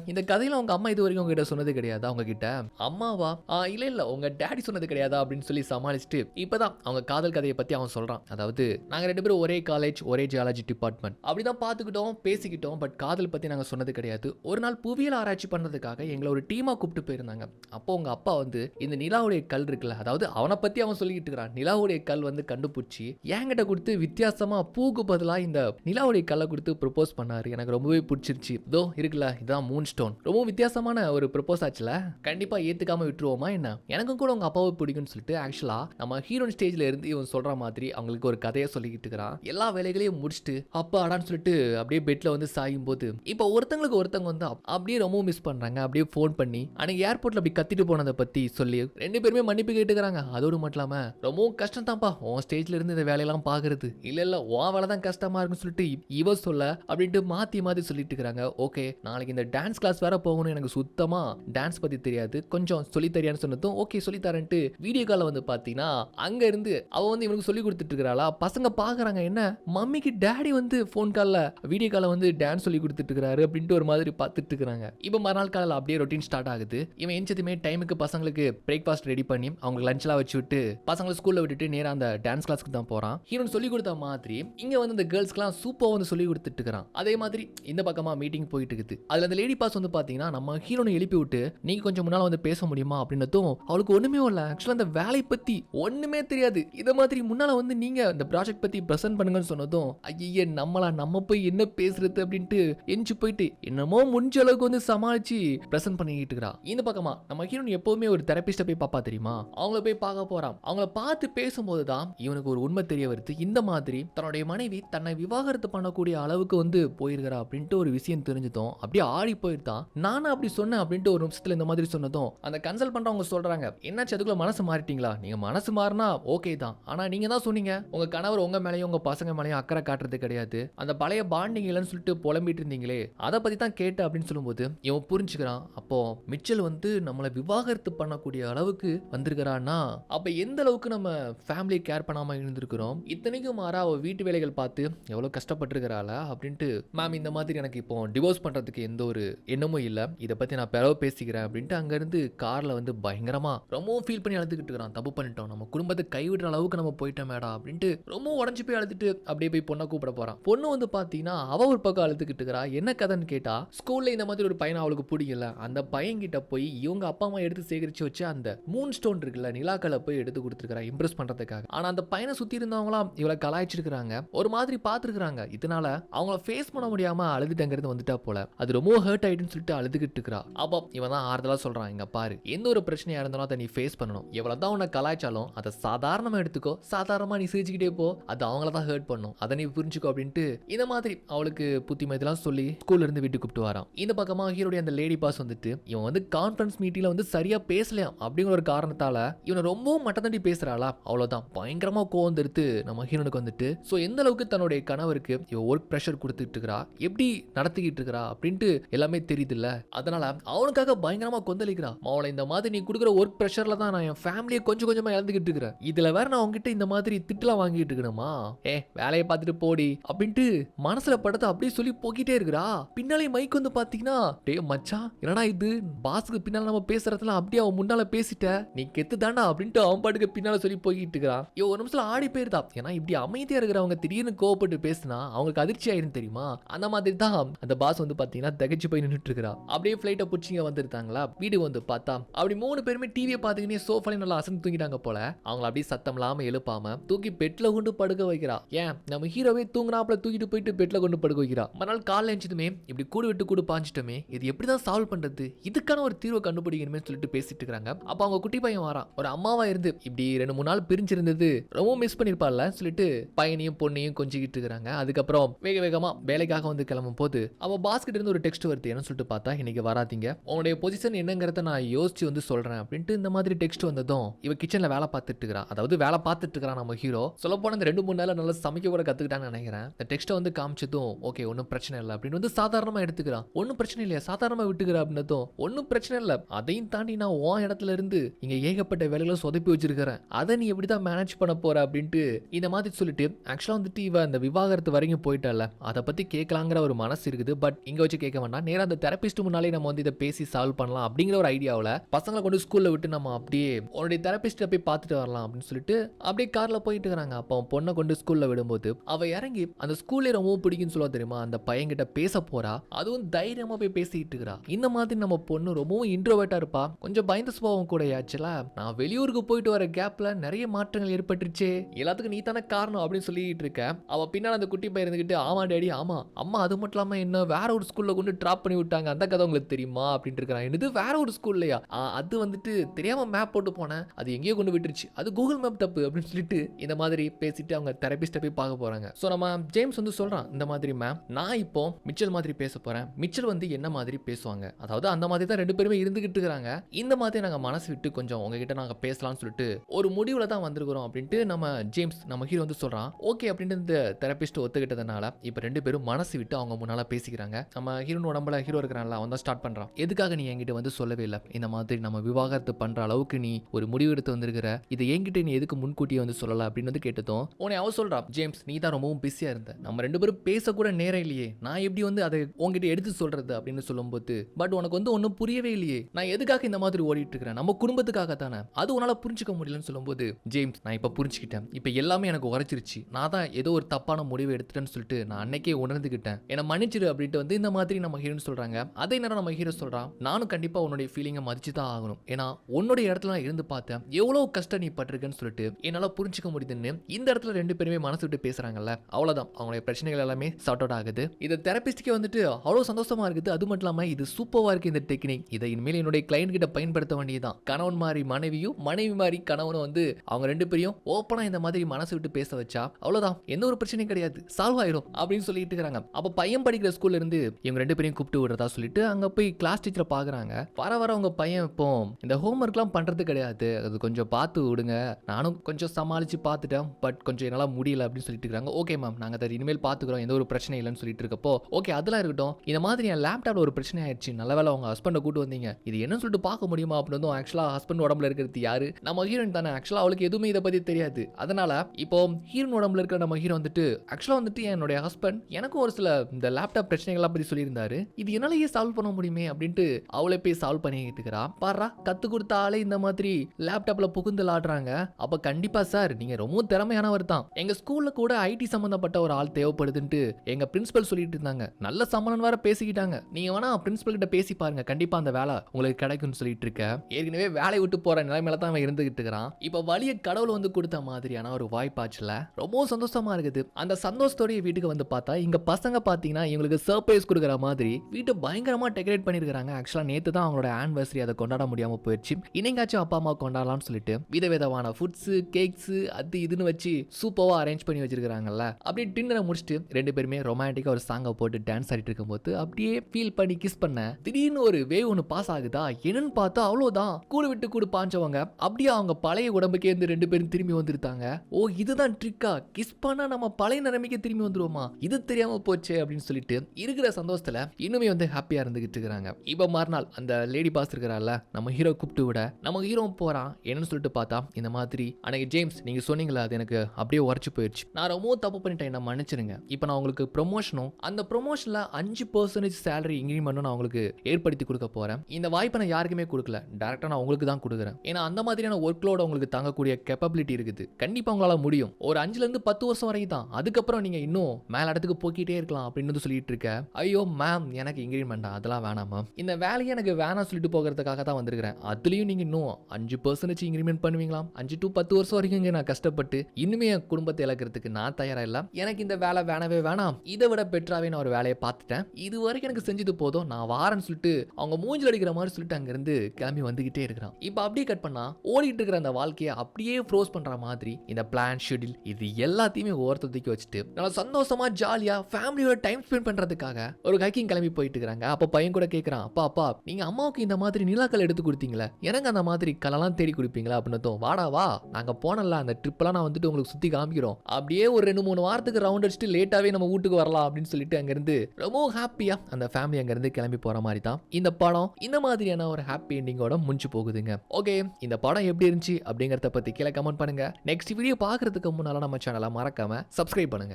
இந்த கதையில உங்க அம்மா இது வரைக்கும் உங்ககிட்ட சொன்னது கிடையாதா அவங்க கிட்ட அம்மாவா? "ஆ, இல்ல இல்ல. உங்க டேடி சொன்னது கிடையாதா? அப்படின்னு சொல்லி சமாளிச்சுட்டு இப்பதான் அவங்க காதல் கதையை பத்தி அவன் சொல்றான். அதாவது நாங்க ரெண்டு பேரும் ஒரே காலேஜ் ஒரே ஜியாலஜி டிபார்ட்மெண்ட் அப்படிதான் பார்த்துக்கிட்டோம் பேசிக்கிட்டோம் பட் காதல் பற்றி நாங்கள் சொன்னது கிடையாது. ஒரு நாள் புவியியல் ஆராய்ச்சி பண்ணுறதுக்காக எங்களை ஒரு டீமாக கூப்பிட்டு போயிருந்தாங்க. அப்போ உங்கள் அப்பா வந்து இந்த நிலாவுடைய கல் இருக்குல்ல அதாவது அவனை பற்றி அவன் சொல்லிக்கிட்டு இருக்கிறான். நிலாவுடைய கல் வந்து கண்டுபிடிச்சி என்கிட்ட கொடுத்து வித்தியாசமாக பூக்கு பதிலாக இந்த நிலாவுடைய கல்லை கொடுத்து ப்ரொப்போஸ் பண்ணாரு. எனக்கு ரொம்பவே பிடிச்சிருச்சு. இதோ இருக்குல்ல இதான் மூன் ஸ்டோன் ரொம்ப வித்தியாசமான ஒரு ப்ரொப்போஸ் ஆச்சுல. கண்டிப்பாக ஏற்றுக்காமல் விட்டுருவோமா என்ன? எனக்கும் கூட உங்கள் அப்பாவை பிடிக்கும்னு சொல்லிட்டு ஆக்சுவலாக நம்ம ஹீரோன் ஸ்டேஜில் இருந்து இவன் சொல்கிற மாதிரி அவங்களுக்கு ஒரு கதையை சொல்லிக்கிட்டு இருக்கிறான். எல்லா வேலைகளும் வேலையை முடிச்சுட்டு அப்பா அடான்னு சொல்லிட்டு அப்படியே பெட்ல வந்து சாயும் போது இப்போ ஒருத்தங்களுக்கு ஒருத்தங்க வந்து அப்- அப்படியே ரொம்ப மிஸ் பண்றாங்க. அப்படியே ஃபோன் பண்ணி அன்னைக்கு ஏர்போர்ட்ல அப்படி கத்திட்டு போனதை பத்தி சொல்லி ரெண்டு பேருமே மன்னிப்பு கேட்டுக்கிறாங்க. அதோடு மட்டும் இல்லாம ரொம்பவும் கஷ்டம் தான்ப்பா உன் ஸ்டேஜ்ல இருந்து இந்த வேலையெல்லாம் பாக்குறது. இல்ல இல்ல உன் வேலை தான் கஷ்டமா இருக்குன்னு சொல்லிட்டு இவ சொல்ல அப்படின்ட்டு மாத்தி மாத்தி சொல்லிட்டு இருக்கிறாங்க. ஓகே நாளைக்கு இந்த டான்ஸ் கிளாஸ் வேற போகணும் எனக்கு சுத்தமா டான்ஸ் பத்தி தெரியாது. கொஞ்சம் சொல்லி தரியான்னு சொன்னதும் ஓகே சொல்லி தரேன்ட்டு வீடியோ காலில் வந்து பாத்தீங்கன்னா அங்க இருந்து அவ வந்து இவனுக்கு சொல்லி கொடுத்துட்டு இருக்கிறாளா? பசங்க பாக்குறாங்க என்ன? மம்மிக்கு டேடி வந்து ஃபோன் காலில் வீடியோ காலில் வந்து டான்ஸ் சொல்லி கொடுத்துட்டு இருக்காரு அப்படின்ட்டு ஒரு மாதிரி பார்த்துட்டு இருக்காங்க இப்போ மறுநாள் காலையில் அப்படியே ரொட்டீன் ஸ்டார்ட் ஆகுது. இவன் எஞ்சதுமே டைமுக்கு பசங்களுக்கு பிரேக்ஃபாஸ்ட் ரெடி பண்ணி அவங்க லஞ்செலாம் வச்சு விட்டு பசங்களை ஸ்கூலில் விட்டுட்டு நேராக அந்த டான்ஸ் கிளாஸ்க்கு தான் போகிறான் ஹீரோன் சொல்லி கொடுத்த மாதிரி இங்கே வந்து இந்த கேர்ள்ஸ்க்குலாம் சூப்பராக வந்து சொல்லி கொடுத்துட்டு இருக்கிறான் அதே மாதிரி இந்த பக்கமாக மீட்டிங் போயிட்டு இருக்குது. அதில் அந்த லேடி பாஸ் வந்து பார்த்தீங்கன்னா நம்ம ஹீரோனை எழுப்பி விட்டு நீங்கள் கொஞ்சம் முன்னால் வந்து பேச முடியுமா? அப்படின்னதும் அவளுக்கு ஒன்றுமே இல்லை. ஆக்சுவலாக அந்த வேலையை பற்றி ஒன்றுமே தெரியாது. இதை மாதிரி முன்னால் வந்து நீங்கள் இந்த ப்ராஜெக்ட் பற்றி ப்ரெசென்ட் பண்ணுங்கன்னு சொன்னதும் ஐயே நம்மளா நம்ம போய் என்ன பேசுறது அப்படின்ட்டு எஞ்சி போயிட்டு என்னமோ முடிஞ்ச அளவுக்கு வந்து சமாளிச்சு பிரசன்ட் பண்ணிக்கிட்டு இருக்கிறா. இந்த பக்கமா நம்ம ஹீரோன் எப்பவுமே ஒரு தெரபிஸ்ட போய் பாப்பா தெரியுமா? அவங்கள போய் பார்க்க போறான். அவங்கள பார்த்து பேசும்போது தான் இவனுக்கு ஒரு உண்மை தெரிய வருது. இந்த மாதிரி தன்னுடைய மனைவி தன்னை விவாகரத்து பண்ணக்கூடிய அளவுக்கு வந்து போயிருக்கிறா அப்படின்ட்டு ஒரு விஷயம் தெரிஞ்சதும். அப்படியே ஆடி போயிருந்தான். நானும் அப்படி சொன்னேன் அப்படின்ட்டு ஒரு நிமிஷத்துல இந்த மாதிரி சொன்னதும் அந்த கன்சல்ட் பண்றவங்க சொல்றாங்க என்னாச்சு அதுக்குள்ள மனசு மாறிட்டீங்களா? நீங்க மனசு மாறினா ஓகே தான். ஆனா நீங்க தான் சொன்னீங்க உங்க கணவர் உங்க மேலேயும் உங்க பசங்க மேலேயும் அக்கறை காட்டுறது கிடையாது. அந்த பழைய பாண்டிங் இல்லைன்னு சொல்லிட்டு புலம்பிட்டு இருந்தீங்களே அதை பத்தி தான் கேட்டு அப்படின்னு சொல்லும்போது இவன் புரிஞ்சுக்கிறான். அப்போ மிச்சல் வந்து நம்மளை விவாகரத்து பண்ணக்கூடிய அளவுக்கு வந்திருக்கிறான்னா அப்ப எந்த அளவுக்கு நம்ம ஃபேமிலியை கேர் பண்ணாம இருந்திருக்கிறோம்? இத்தனைக்கும் மாறா அவ வீட்டு வேலைகள் பார்த்து எவ்வளவு கஷ்டப்பட்டிருக்கிறாளா? அப்படின்ட்டு மேம் இந்த மாதிரி எனக்கு இப்போ டிவோர்ஸ் பண்றதுக்கு எந்த ஒரு எண்ணமும் இல்லை. இதை பத்தி நான் பிறவு பேசிக்கிறேன். அப்படின்ட்டு அங்கேருந்து காரில் கார்ல வந்து பயங்கரமா ரொம்பவும் ஃபீல் பண்ணி அழுதுகிட்டு இருக்கிறான். தப்பு பண்ணிட்டோம். நம்ம குடும்பத்தை கைவிடுற அளவுக்கு நம்ம போயிட்டோம் மேடா அப்படின்ட்டு ரொம்ப உடஞ்சு போய் அழுதுட்டு அப்படியே போய் பொண்ணை கூப்பிட போறான். பொண்ணு வந்து பாத்தீங்கன்னா அவ ஒரு பக்கம் அழுதுகிட்டு இருக்கிறா. என்ன கதைன்னு கேட்டா ஸ்கூல்ல இந்த மாதிரி ஒரு பையனை அவளுக்கு பிடிக்கல. அந்த பையன் கிட்ட போய் இவங்க அப்பா அம்மா எடுத்து சேகரிச்சு வச்சு அந்த மூன் ஸ்டோன் இருக்குல்ல நிலாக்களை போய் எடுத்து கொடுத்துருக்கா இம்ப்ரெஸ் பண்றதுக்காக. ஆனா அந்த பையனை சுத்தி இருந்தவங்களாம் இவளை கலாய்ச்சிருக்காங்க ஒரு மாதிரி பார்த்துருக்காங்க இதனால அவங்கள ஃபேஸ் பண்ண முடியாம அழுதுட்டங்கிறது வந்துட்டா போல. அது ரொம்ப ஹர்ட் ஆயிடுன்னு சொல்லிட்டு அழுதுகிட்டு இருக்கிறா. அப்போ இவன் தான் ஆறுதலா சொல்றான் இங்க பாரு எந்த ஒரு பிரச்சனையா இருந்தாலும் அதை நீ ஃபேஸ் பண்ணணும். எவ்வளவுதான் உன்னை கலாய்ச்சாலும் அதை சாதாரணமா எடுத்துக்கோ. சாதாரணமா நீ சிரிச்சுக்கிட்டே போ. அது அவங்கள தான் ஹர்ட் பண்ணும். அதை நீ புரிஞ்சுக்கோ அப்படின்ட்டு இந்த மாதிரி அவளுக்கு புத்திமதிலாம் சொல்லி ஸ்கூல்ல இருந்து வீட்டுக்கு கூப்பிட்டு வரான். இந்த பக்கமா ஹீரோடைய அந்த லேடி பாஸ் வந்துட்டு இவன் வந்து கான்ஃபரன்ஸ் மீட்டிங்ல வந்து சரியா பேசலையாம் அப்படிங்கிற ஒரு காரணத்தால இவனை ரொம்பவும் மட்டத்தண்டி பேசுறாளா? அவ்வளவுதான். பயங்கரமா கோவம் எடுத்து நம்ம ஹீரோனுக்கு வந்துட்டு சோ எந்த அளவுக்கு தன்னுடைய கணவருக்கு இவன் ஒர்க் ப்ரெஷர் கொடுத்துட்டு இருக்கிறா? எப்படி நடத்திக்கிட்டு இருக்கிறா? அப்படின்ட்டு எல்லாமே தெரியுதுல்ல. அதனால அவனுக்காக பயங்கரமா கொந்தளிக்கிறான். அவளை இந்த மாதிரி நீ கொடுக்குற ஒர்க் ப்ரெஷர்ல தான் நான் என் ஃபேமிலியை கொஞ்சம் கொஞ்சமா இழந்துகிட்டு இருக்கிறேன். இதுல வேற நான் உங்ககிட்ட இந்த மாதிரி திட்டுலாம் வாங்கிட்டு இருக்கணுமா? ஏ வேலையை பார்த்துட்டு போடி அப்படின்ட்டு மனசுல படத்தை அப்படியே சொல்லி போக்கிட்டே இருக்கிறா. பின்னாலே மைக் வந்து பாத்தீங்கன்னா டே மச்சான் என்னடா இது? பாஸுக்கு பின்னால நம்ம பேசுறதுலாம் அப்படியே அவன் முன்னால பேசிட்ட. நீ கெத்து தாண்டா அப்படின்ட்டு அவன் பாட்டுக்கு பின்னால சொல்லி போய்கிட்டு இருக்கிறான் இவ ஒரு நிமிஷம் ஆடி போயிருந்தா ஏன்னா இப்படி அமைதியா இருக்கிறவங்க திடீர்னு கோவப்பட்டு பேசினா அவங்களுக்கு அதிர்ச்சி ஆயிரும் தெரியுமா? அந்த மாதிரி தான் அந்த பாஸ் வந்து பாத்தீங்கன்னா தகச்சு போய் நின்றுட்டு இருக்கிறா. அப்படியே ஃபிளைட்டை பிடிச்சிங்க வந்துருந்தாங்களா? வீடு வந்து பார்த்தா அப்படி மூணு பேருமே டிவியை பார்த்துக்கினே சோஃபாலே நல்லா அசந்து தூங்கிட்டாங்க போல. அவங்கள அப்படியே சத்தம் இல்லாம எழுப்பாம தூக்கி பெட்ல கொண்டு படுக்க வைக்கிறா. ஏன்? நம்ம ஹீரோவே தூங்கினாப்புல தூக்கிட்டு போயிட்டு பெட்ல கொண்டு படுக்க வைக்கிறா மறுநாள் காலைல எழுந்ததுமே இப்படி கூடு விட்டு கூடு பாஞ்சிட்டோமே இது எப்படிதான் சால்வ் பண்றது? இதுக்கான ஒரு தீர்வை கண்டுபிடிக்கணுமே சொல்லிட்டு பேசிட்டு இருக்காங்க. அப்ப அவங்க குட்டி பையன் வரான். ஒரு அம்மாவா இருந்து இப்படி ரெண்டு மூணு நாள் பிரிஞ்சிருந்தது ரொம்ப மிஸ் பண்ணியிருப்பாள்ல சொல்லிட்டு பையனையும் பொண்ணையும் கொஞ்சிக்கிட்டு இருக்கிறாங்க அதுக்கப்புறம் வேக வேகமா வேலைக்காக வந்து கிளம்பும் போது அவ பாஸ்கெட் இருந்து ஒரு டெக்ஸ்ட் வருது. என்ன சொல்லிட்டு பார்த்தா இன்னைக்கு வராதீங்க. உங்களுடைய பொசிஷன் என்னங்கிறத நான் யோசிச்சு வந்து சொல்றேன். அப்படின்ட்டு இந்த மாதிரி டெக்ஸ்ட் வந்ததும் இவ கிச்சன்ல வேலை பார்த்துட்டு இருக்கிறா. அதாவது வேலை பார்த்துட்டு இருக்கிறான் நம்ம ஹீரோ சொல்ல போன இந்த ரெண்டு மூணு நாள் நல்லா சமைக்க கூட கற்றுக்கிட்டான்னு நினைக்கிறேன். இந்த டெக்ஸ்ட்டை வந்து காமிச்சதும் ஓகே ஒன்றும் பிரச்சனை இல்லை. அப்படின்னு வந்து சாதாரணமாக எடுத்துக்கிறான். ஒன்றும் பிரச்சனை இல்லையா? சாதாரணமாக விட்டுக்கிறா அப்படின்னதும் ஒன்றும் பிரச்சனை இல்லை. அதையும் தாண்டி நான் உன் இடத்துல இருந்து இங்கே ஏகப்பட்ட வேலைகளை சொதப்பி வச்சிருக்கிறேன். அதை நீ எப்படி தான் மேனேஜ் பண்ண போற? அப்படின்ட்டு இந்த மாதிரி சொல்லிட்டு ஆக்சுவலாக வந்துட்டு இவ அந்த விவாகரத்து வரைக்கும் போயிட்டால அதை பற்றி கேட்கலாங்கிற ஒரு மனசு இருக்குது. பட் இங்கே வச்சு கேட்க வேண்டாம். நேராக அந்த தெரபிஸ்ட் முன்னாலே நம்ம வந்து இதை பேசி சால்வ் பண்ணலாம் அப்படிங்கிற ஒரு ஐடியாவில் பசங்களை கொண்டு ஸ்கூலில் விட்டு நம்ம அப்படியே உன்னுடைய தெரபிஸ்ட்டை போய் பார்த்துட்டு வரலாம். அப்படின்னு சொல்லிட்டு அப்படியே காரில் போயிட்டு இருக்கிறாங்க. அப்போ பொண்ணை கொண்டு ஸ்கூலில் விடும்போது அவ இறங்கி அந்த ஸ்கூல்லே ரொம்பவும் பிடிக்கும்னு சொல்ல தெரியுமா? அந்த பையன்கிட்ட பேச போறா. அதுவும் தைரியமா போய் பேசிட்டு இருக்கிறா. இந்த மாதிரி நம்ம பொண்ணு ரொம்பவும் இன்ட்ரோவேட்டா இருப்பா. கொஞ்சம் பயந்த சுபாவம் கூட ஆச்சுல. நான் வெளியூருக்கு போயிட்டு வர கேப்ல நிறைய மாற்றங்கள் ஏற்பட்டுருச்சே. எல்லாத்துக்கும் நீ தானே காரணம் அப்படின்னு சொல்லிட்டு இருக்க. அவ பின்னால அந்த குட்டி பையன் இருந்துகிட்டு ஆமா டேடி ஆமா. அம்மா அது மட்டும் இல்லாம என்ன வேற ஒரு ஸ்கூல்ல கொண்டு டிராப் பண்ணி விட்டாங்க. அந்த கதை உங்களுக்கு தெரியுமா? அப்படின்ட்டு இருக்கிறான் என்னது? வேற ஒரு ஸ்கூல்லையா அது வந்துட்டு தெரியாம மேப் போட்டு போனேன். அது எங்கேயோ கொண்டு விட்டுருச்சு அது கூகுள் மேப் தப்பு. அப்படின்னு சொல்லிட்டு இந்த மாதிரி பேசிட்டு அவங்க தெரபிஸ்ட போய் பார்க்க போறாங்க. ஸோ நம்ம ஜேம்ஸ் வந்து சொல்றான் இந்த மாதிரி மேம் நான் இப்போ மிச்சல் மாதிரி பேச போகிறேன் மிச்சல் வந்து என்ன மாதிரி பேசுவாங்க? அதாவது அந்த மாதிரி தான் ரெண்டு பேருமே இருந்துகிட்டு இருக்கிறாங்க. இந்த மாதிரி நாங்கள் மனசு விட்டு கொஞ்சம் உங்ககிட்ட நாங்கள் பேசலாம்னு சொல்லிட்டு ஒரு முடிவுல தான் வந்திருக்கிறோம் அப்படின்ட்டு நம்ம ஜேம்ஸ் நம்ம ஹீரோ வந்து சொல்றான். ஓகே அப்படின்ட்டு இந்த தெரபிஸ்ட் ஒத்துக்கிட்டதுனால இப்போ ரெண்டு பேரும் மனசு விட்டு அவங்க முன்னால் பேசிக்கிறாங்க. நம்ம ஹீரோன் உடம்புல ஹீரோ இருக்கிறான்ல அவன் தான் ஸ்டார்ட் பண்ணுறான் எதுக்காக நீ என்கிட்ட வந்து சொல்லவே இல்லை? இந்த மாதிரி நம்ம விவாகரத்து பண்ணுற அளவுக்கு நீ ஒரு முடிவு எடுத்து வந்திருக்கிற. இதை என்கிட்ட நீ எதுக்கு முன்கூட்டியே வந்து சொல்லலாம் அப்படின்னு வந்து கேட்டதும் உன்னை அவ சொல்கிறான் ஜேம்ஸ் நீ தான் ரொம்பவும் பிஸியாக இருந்த. நம்ம ரெண்டு பேரும் பேசக்கூட நேரம் இல்லையே. நான் எப்படி வந்து அதை உங்ககிட்ட எடுத்து சொல்கிறது அப்படின்னு சொல்லும்போது பட் உனக்கு வந்து ஒன்றும் புரியவே இல்லையே. நான் எதுக்காக இந்த மாதிரி ஓடிட்டு இருக்கிறேன்? நம்ம குடும்பத்துக்காக தானே? அது உன்னால் புரிஞ்சுக்க முடியலன்னு சொல்லும்போது ஜேம்ஸ் நான் இப்போ புரிஞ்சுக்கிட்டேன். இப்போ எல்லாமே எனக்கு உரைச்சிருச்சு நான் தான் ஏதோ ஒரு தப்பான முடிவு எடுத்துட்டேன்னு சொல்லிட்டு நான் அன்னைக்கே உணர்ந்துக்கிட்டேன் என்னை மன்னிச்சிரு அப்படின்ட்டு வந்து இந்த மாதிரி நம்ம ஹீரோன்னு சொல்கிறாங்க அதே நேரம் நம்ம ஹீரோ சொல்கிறான் நானும் கண்டிப்பாக உன்னுடைய ஃபீலிங்கை மதிச்சு தான் ஆகணும். ஏன்னா உன்னுடைய இடத்துல நான் இருந்து பார்த்தேன். எவ்வளோ கஷ்டம் நீ பட்டிருக்கேன்னு சொல்லிட்டு என்னால் புரிஞ்சுக்க முடியுதுன்னு இந்த இடத்துல ரெண்டு பேருமே மனசு விட்டு பேசுகிறாங்கல்ல அவ்வளோதான் அவங்களுடைய பிரச்சனைகள் எல்லாமே சார்ட் அவுட் ஆகுது. இது தெரபிஸ்டுக்கே வந்துட்டு அவ்வளோ சந்தோஷமாக இருக்குது. அது மட்டும் இல்லாமல் இது சூப்பராக இருக்குது இந்த டெக்னிக் இதை இனிமேல் என்னுடைய கிளைண்ட் கிட்ட பயன்படுத்த வேண்டியதுதான். கணவன் மாதிரி மனைவியும் மனைவி மாதிரி கணவனும் வந்து அவங்க ரெண்டு பேரையும் ஓப்பனாக இந்த மாதிரி மனசு விட்டு பேச வச்சா அவ்வளோதான் எந்த ஒரு பிரச்சனையும் கிடையாது. சால்வ் ஆயிரும் அப்படின்னு சொல்லிட்டு இருக்காங்க. அப்போ பையன் படிக்கிற ஸ்கூல்ல இருந்து இவங்க ரெண்டு பேரையும் கூப்பிட்டு விடுறதா சொல்லிட்டு அங்கே போய் கிளாஸ் டீச்சரை பார்க்குறாங்க வர வர உங்க பையன் இப்போ இந்த ஹோம்ஒர்க்லாம் பண்ணுறது கிடையாது. அது கொஞ்சம் பார்த்து விடுங்க. நானும் கொஞ்சம் சமாளித்து பார்த்துட்டேன். பட் கொஞ்சம் என்னால் முடியல அப்படின்னு சொல்லிட்டு இருக்காங்க ஓகே மேம் நாங்கள் அதை இனிமேல் பார்த்துக்கிறோம் எந்த ஒரு பிரச்சனை இல்லைன்னு சொல்லிட்டு இருக்கப்போ ஓகே அதெல்லாம் இருக்கட்டும். இந்த மாதிரி என் லேப்டாப்ல ஒரு பிரச்சனை ஆயிடுச்சு. நல்ல வேலை அவங்க ஹஸ்பண்டை கூட்டு வந்தீங்க. இது என்ன சொல்லிட்டு பார்க்க முடியுமா? அப்படின்னு ஆக்சுவலாக ஹஸ்பண்ட் உடம்புல இருக்கிறது யாரு? நம்ம ஹீரோயின் தானே. ஆக்சுவலாக அவளுக்கு எதுவுமே இதை பற்றி தெரியாது. அதனால இப்போ ஹீரோன் உடம்புல இருக்கிற நம்ம ஹீரோ வந்துட்டு ஆக்சுவலாக வந்துட்டு என்னுடைய ஹஸ்பண்ட் எனக்கும் ஒரு சில இந்த லேப்டாப் பிரச்சனைகள்லாம் பற்றி சொல்லியிருந்தாரு. இது என்னாலயே சால்வ் பண்ண முடியுமே அப்படின்ட்டு அவளை போய் சால்வ் பண்ணிக்கிட்டு இருக்கிறா. பாரா கத்து கொடுத்த ஆளே இந்த மாதிரி லேப்டாப்ல புகுந்து ஆடுறாங்க அப்ப கண்டிப்பா சார் நீங்க ரொம்ப திறமையானவர் தான். எங்க ஸ்கூல்ல கூட ஐடி சம்மந்தப்பட்ட ஒரு ஆள் தேவைப்படுதுன்ட்டு எங்க பிரின்சிபல் சொல்லிட்டு இருந்தாங்க. நல்ல சம்பளம் வேற பேசிக்கிட்டாங்க. நீங்க வேணா பிரின்சிபல் கிட்ட பேசி பாருங்க. கண்டிப்பா அந்த வேலை உங்களுக்கு கிடைக்கும்னு சொல்லிட்டு இருக்க. ஏற்கனவே வேலையை விட்டு போற நிலைமையில தான் அவன் இருந்துகிட்டு இருக்கிறான். இப்ப வழியை கடவுள் வந்து கொடுத்த மாதிரியான ஒரு வாய்ப்பாச்சுல ரொம்பவும் சந்தோஷமா இருக்குது. அந்த சந்தோஷத்தோடைய வீட்டுக்கு வந்து பார்த்தா இங்க பசங்க பாத்தீங்கன்னா இவங்களுக்கு சர்ப்ரைஸ் கொடுக்குற மாதிரி வீட்டை பயங்கரமா டெக்கரேட் பண்ணிருக்காங்க ஆக்சுவலா நேத்து தான் அவங்களோட ஆனிவர்சரி அதை கொண்டாட முடியாம போயிடுச்சு இன்னைக்காச்சும் அப்பா அம்மா கொண்டாடலாம்னு சொல்லிட்டு விதவிதமான ஃபுட்ஸ் கேக்ஸ் அது இதுன்னு வச்சு சூப்பரா அரேஞ்ச் பண்ணி இருக்கிறாங்கல்ல அப்படியே டின்னரை முடிச்சுட்டு ரெண்டு பேருமே ரொமான்டிக்கா ஒரு சாங்கை போட்டு டான்ஸ் ஆடிட்டு இருக்கும்போது அப்படியே ஃபீல் பண்ணி கிஸ் பண்ண. திடீர்னு ஒரு வேவ் ஒன்று பாஸ் ஆகுதா? என்னன்னு பார்த்தா அவ்வளோதான் கூடு விட்டு கூடு பாஞ்சவங்க. அப்படியே அவங்க பழைய உடம்புக்கே இருந்து ரெண்டு பேரும் திரும்பி வந்துருத்தாங்க. ஓ இதுதான் ட்ரிக்கா கிஸ் பண்ணா நம்ம பழைய நிலைமைக்கு திரும்பி வந்துருவோமா? இது தெரியாம போச்சு அப்படின்னு சொல்லிட்டு இருக்கிற சந்தோஷத்துல இன்னுமே வந்து ஹாப்பியா இருந்துகிட்டு இருக்கிறாங்க. இப்ப மறுநாள் அந்த லேடி பாஸ் இருக்கிறாள்ல நம்ம ஹீரோ கூப்பிட்டு விட நம்ம ஹீரோ போறான். என்னன்னு சொல்லிட்டு பார்த்தா இந்த மாதிரி அன்னைக்கு ஜேம்ஸ் நீங்க சொன்னீங்களா அது எனக்கு அப்படியே உரைச்சு போயிடுச்சு நான் ரொம்ப தப்பு பண்ணிட்டேன் என்ன மன்னிச்சிருங்க. இப்போ நான் உங்களுக்கு ப்ரொமோஷனும் அந்த ப்ரொமோஷனில் அஞ்சு பர்சன்டேஜ் சேலரி இன்க்ரிமெண்ட்டும் நான் உங்களுக்கு ஏற்படுத்தி கொடுக்க போகிறேன் இந்த வாய்ப்பை நான் யாருக்குமே கொடுக்கல. டேரக்டாக நான் உங்களுக்கு தான் கொடுக்குறேன். ஏன்னா அந்த மாதிரியான ஒர்க் லோட் உங்களுக்கு தாங்கக்கூடிய கெப்பபிலிட்டி இருக்குது. கண்டிப்பாக உங்களால் முடியும். ஒரு அஞ்சுலேருந்து பத்து வருஷம் வரைக்கும் தான். அதுக்கப்புறம் நீங்கள் இன்னும் மேல இடத்துக்கு போக்கிட்டே இருக்கலாம் அப்படின்னு வந்து சொல்லிட்டு இருக்க. ஐயோ மேம் எனக்கு இன்க்ரிமெண்டா அதெல்லாம் வேணாம் மேம் இந்த வேலையை எனக்கு வேணாம் சொல்லிட்டு போகிறதுக்காக தான் வந்திருக்கிறேன். அதுலேயும் நீங்கள் இன்னும் அஞ்சு பர்சன்டேஜ் இன்க்ரிமெண்ட் பண்ணுவீங்களாம். அஞ்சு டு பத்து வருஷம் வரைக்கும் நான் கஷ்டப்பட்டு இன்னுமே என் குடும்பத்தை இழக்கிறதுக்கு நான் தயாராக இல்லை. எனக்கு இந்த வேலை வேணவே வேணாம். இதை விட பெட்ராவே நான் ஒரு வேலையை பார்த்துட்டேன். இது வரைக்கும் எனக்கு செஞ்சது போதும். நான் வாரேன்னு சொல்லிட்டு அவங்க மூஞ்சில் அடிக்கிற மாதிரி சொல்லிட்டு அங்கேருந்து கிளம்பி வந்துகிட்டே இருக்கிறான். இப்போ அப்படியே கட் பண்ணா ஓடிட்டு இருக்கிற அந்த வாழ்க்கையை அப்படியே ஃப்ரோஸ் பண்ணுற மாதிரி இந்த பிளான் ஷெட்யூல் இது எல்லாத்தையுமே ஓரத்தூக்கி வச்சுட்டு நல்லா சந்தோஷமா ஜாலியாக ஃபேமிலியோட டைம் ஸ்பெண்ட் பண்ணுறதுக்காக ஒரு ஹைக்கிங் கிளம்பி போயிட்டு இருக்காங்க அப்போ பையன் கூட கேட்குறான் அப்பா அப்பா நீங்க அம்மாவுக்கு இந்த மாதிரி நிலாக்கள் எடுத்து கொடுத்தீங்களா? எனக்கு அந்த மாதிரி கலெல்லாம் தேடி கொடுப்பீங்களா? அப்படின்னு வாடா வா. நாங்கள் போனல அந்த ட்ரிப்லாம் நான் வந்துட்டு உங்களுக்கு சுற்றி காமிக்கிறோம். அப்படியே ஒரு ரெண்டு மூணு வாரத்துக்கு ரவுண்ட் அடிச்சுட்டு லேட்டாகவே நம்ம வீட்டுக்கு வரலாம் அப்படின்னு சொல்லிட்டு அங்கேருந்து ரொம்ப ஹாப்பியாக அந்த ஃபேமிலி அங்கேருந்து கிளம்பி போகிற மாதிரி தான். இந்த படம் இந்த மாதிரியான ஒரு ஹாப்பி எண்டிங்கோட முடிஞ்சு போகுதுங்க. ஓகே இந்த படம் எப்படி இருந்துச்சு அப்படிங்கிறத பற்றி கீழே கமெண்ட் பண்ணுங்க. நெக்ஸ்ட் வீடியோ பார்க்கறதுக்கு முன்னால் நம்ம சேனலை மறக்காமல் சப்ஸ்கிரைப் பண்ணுங்கள்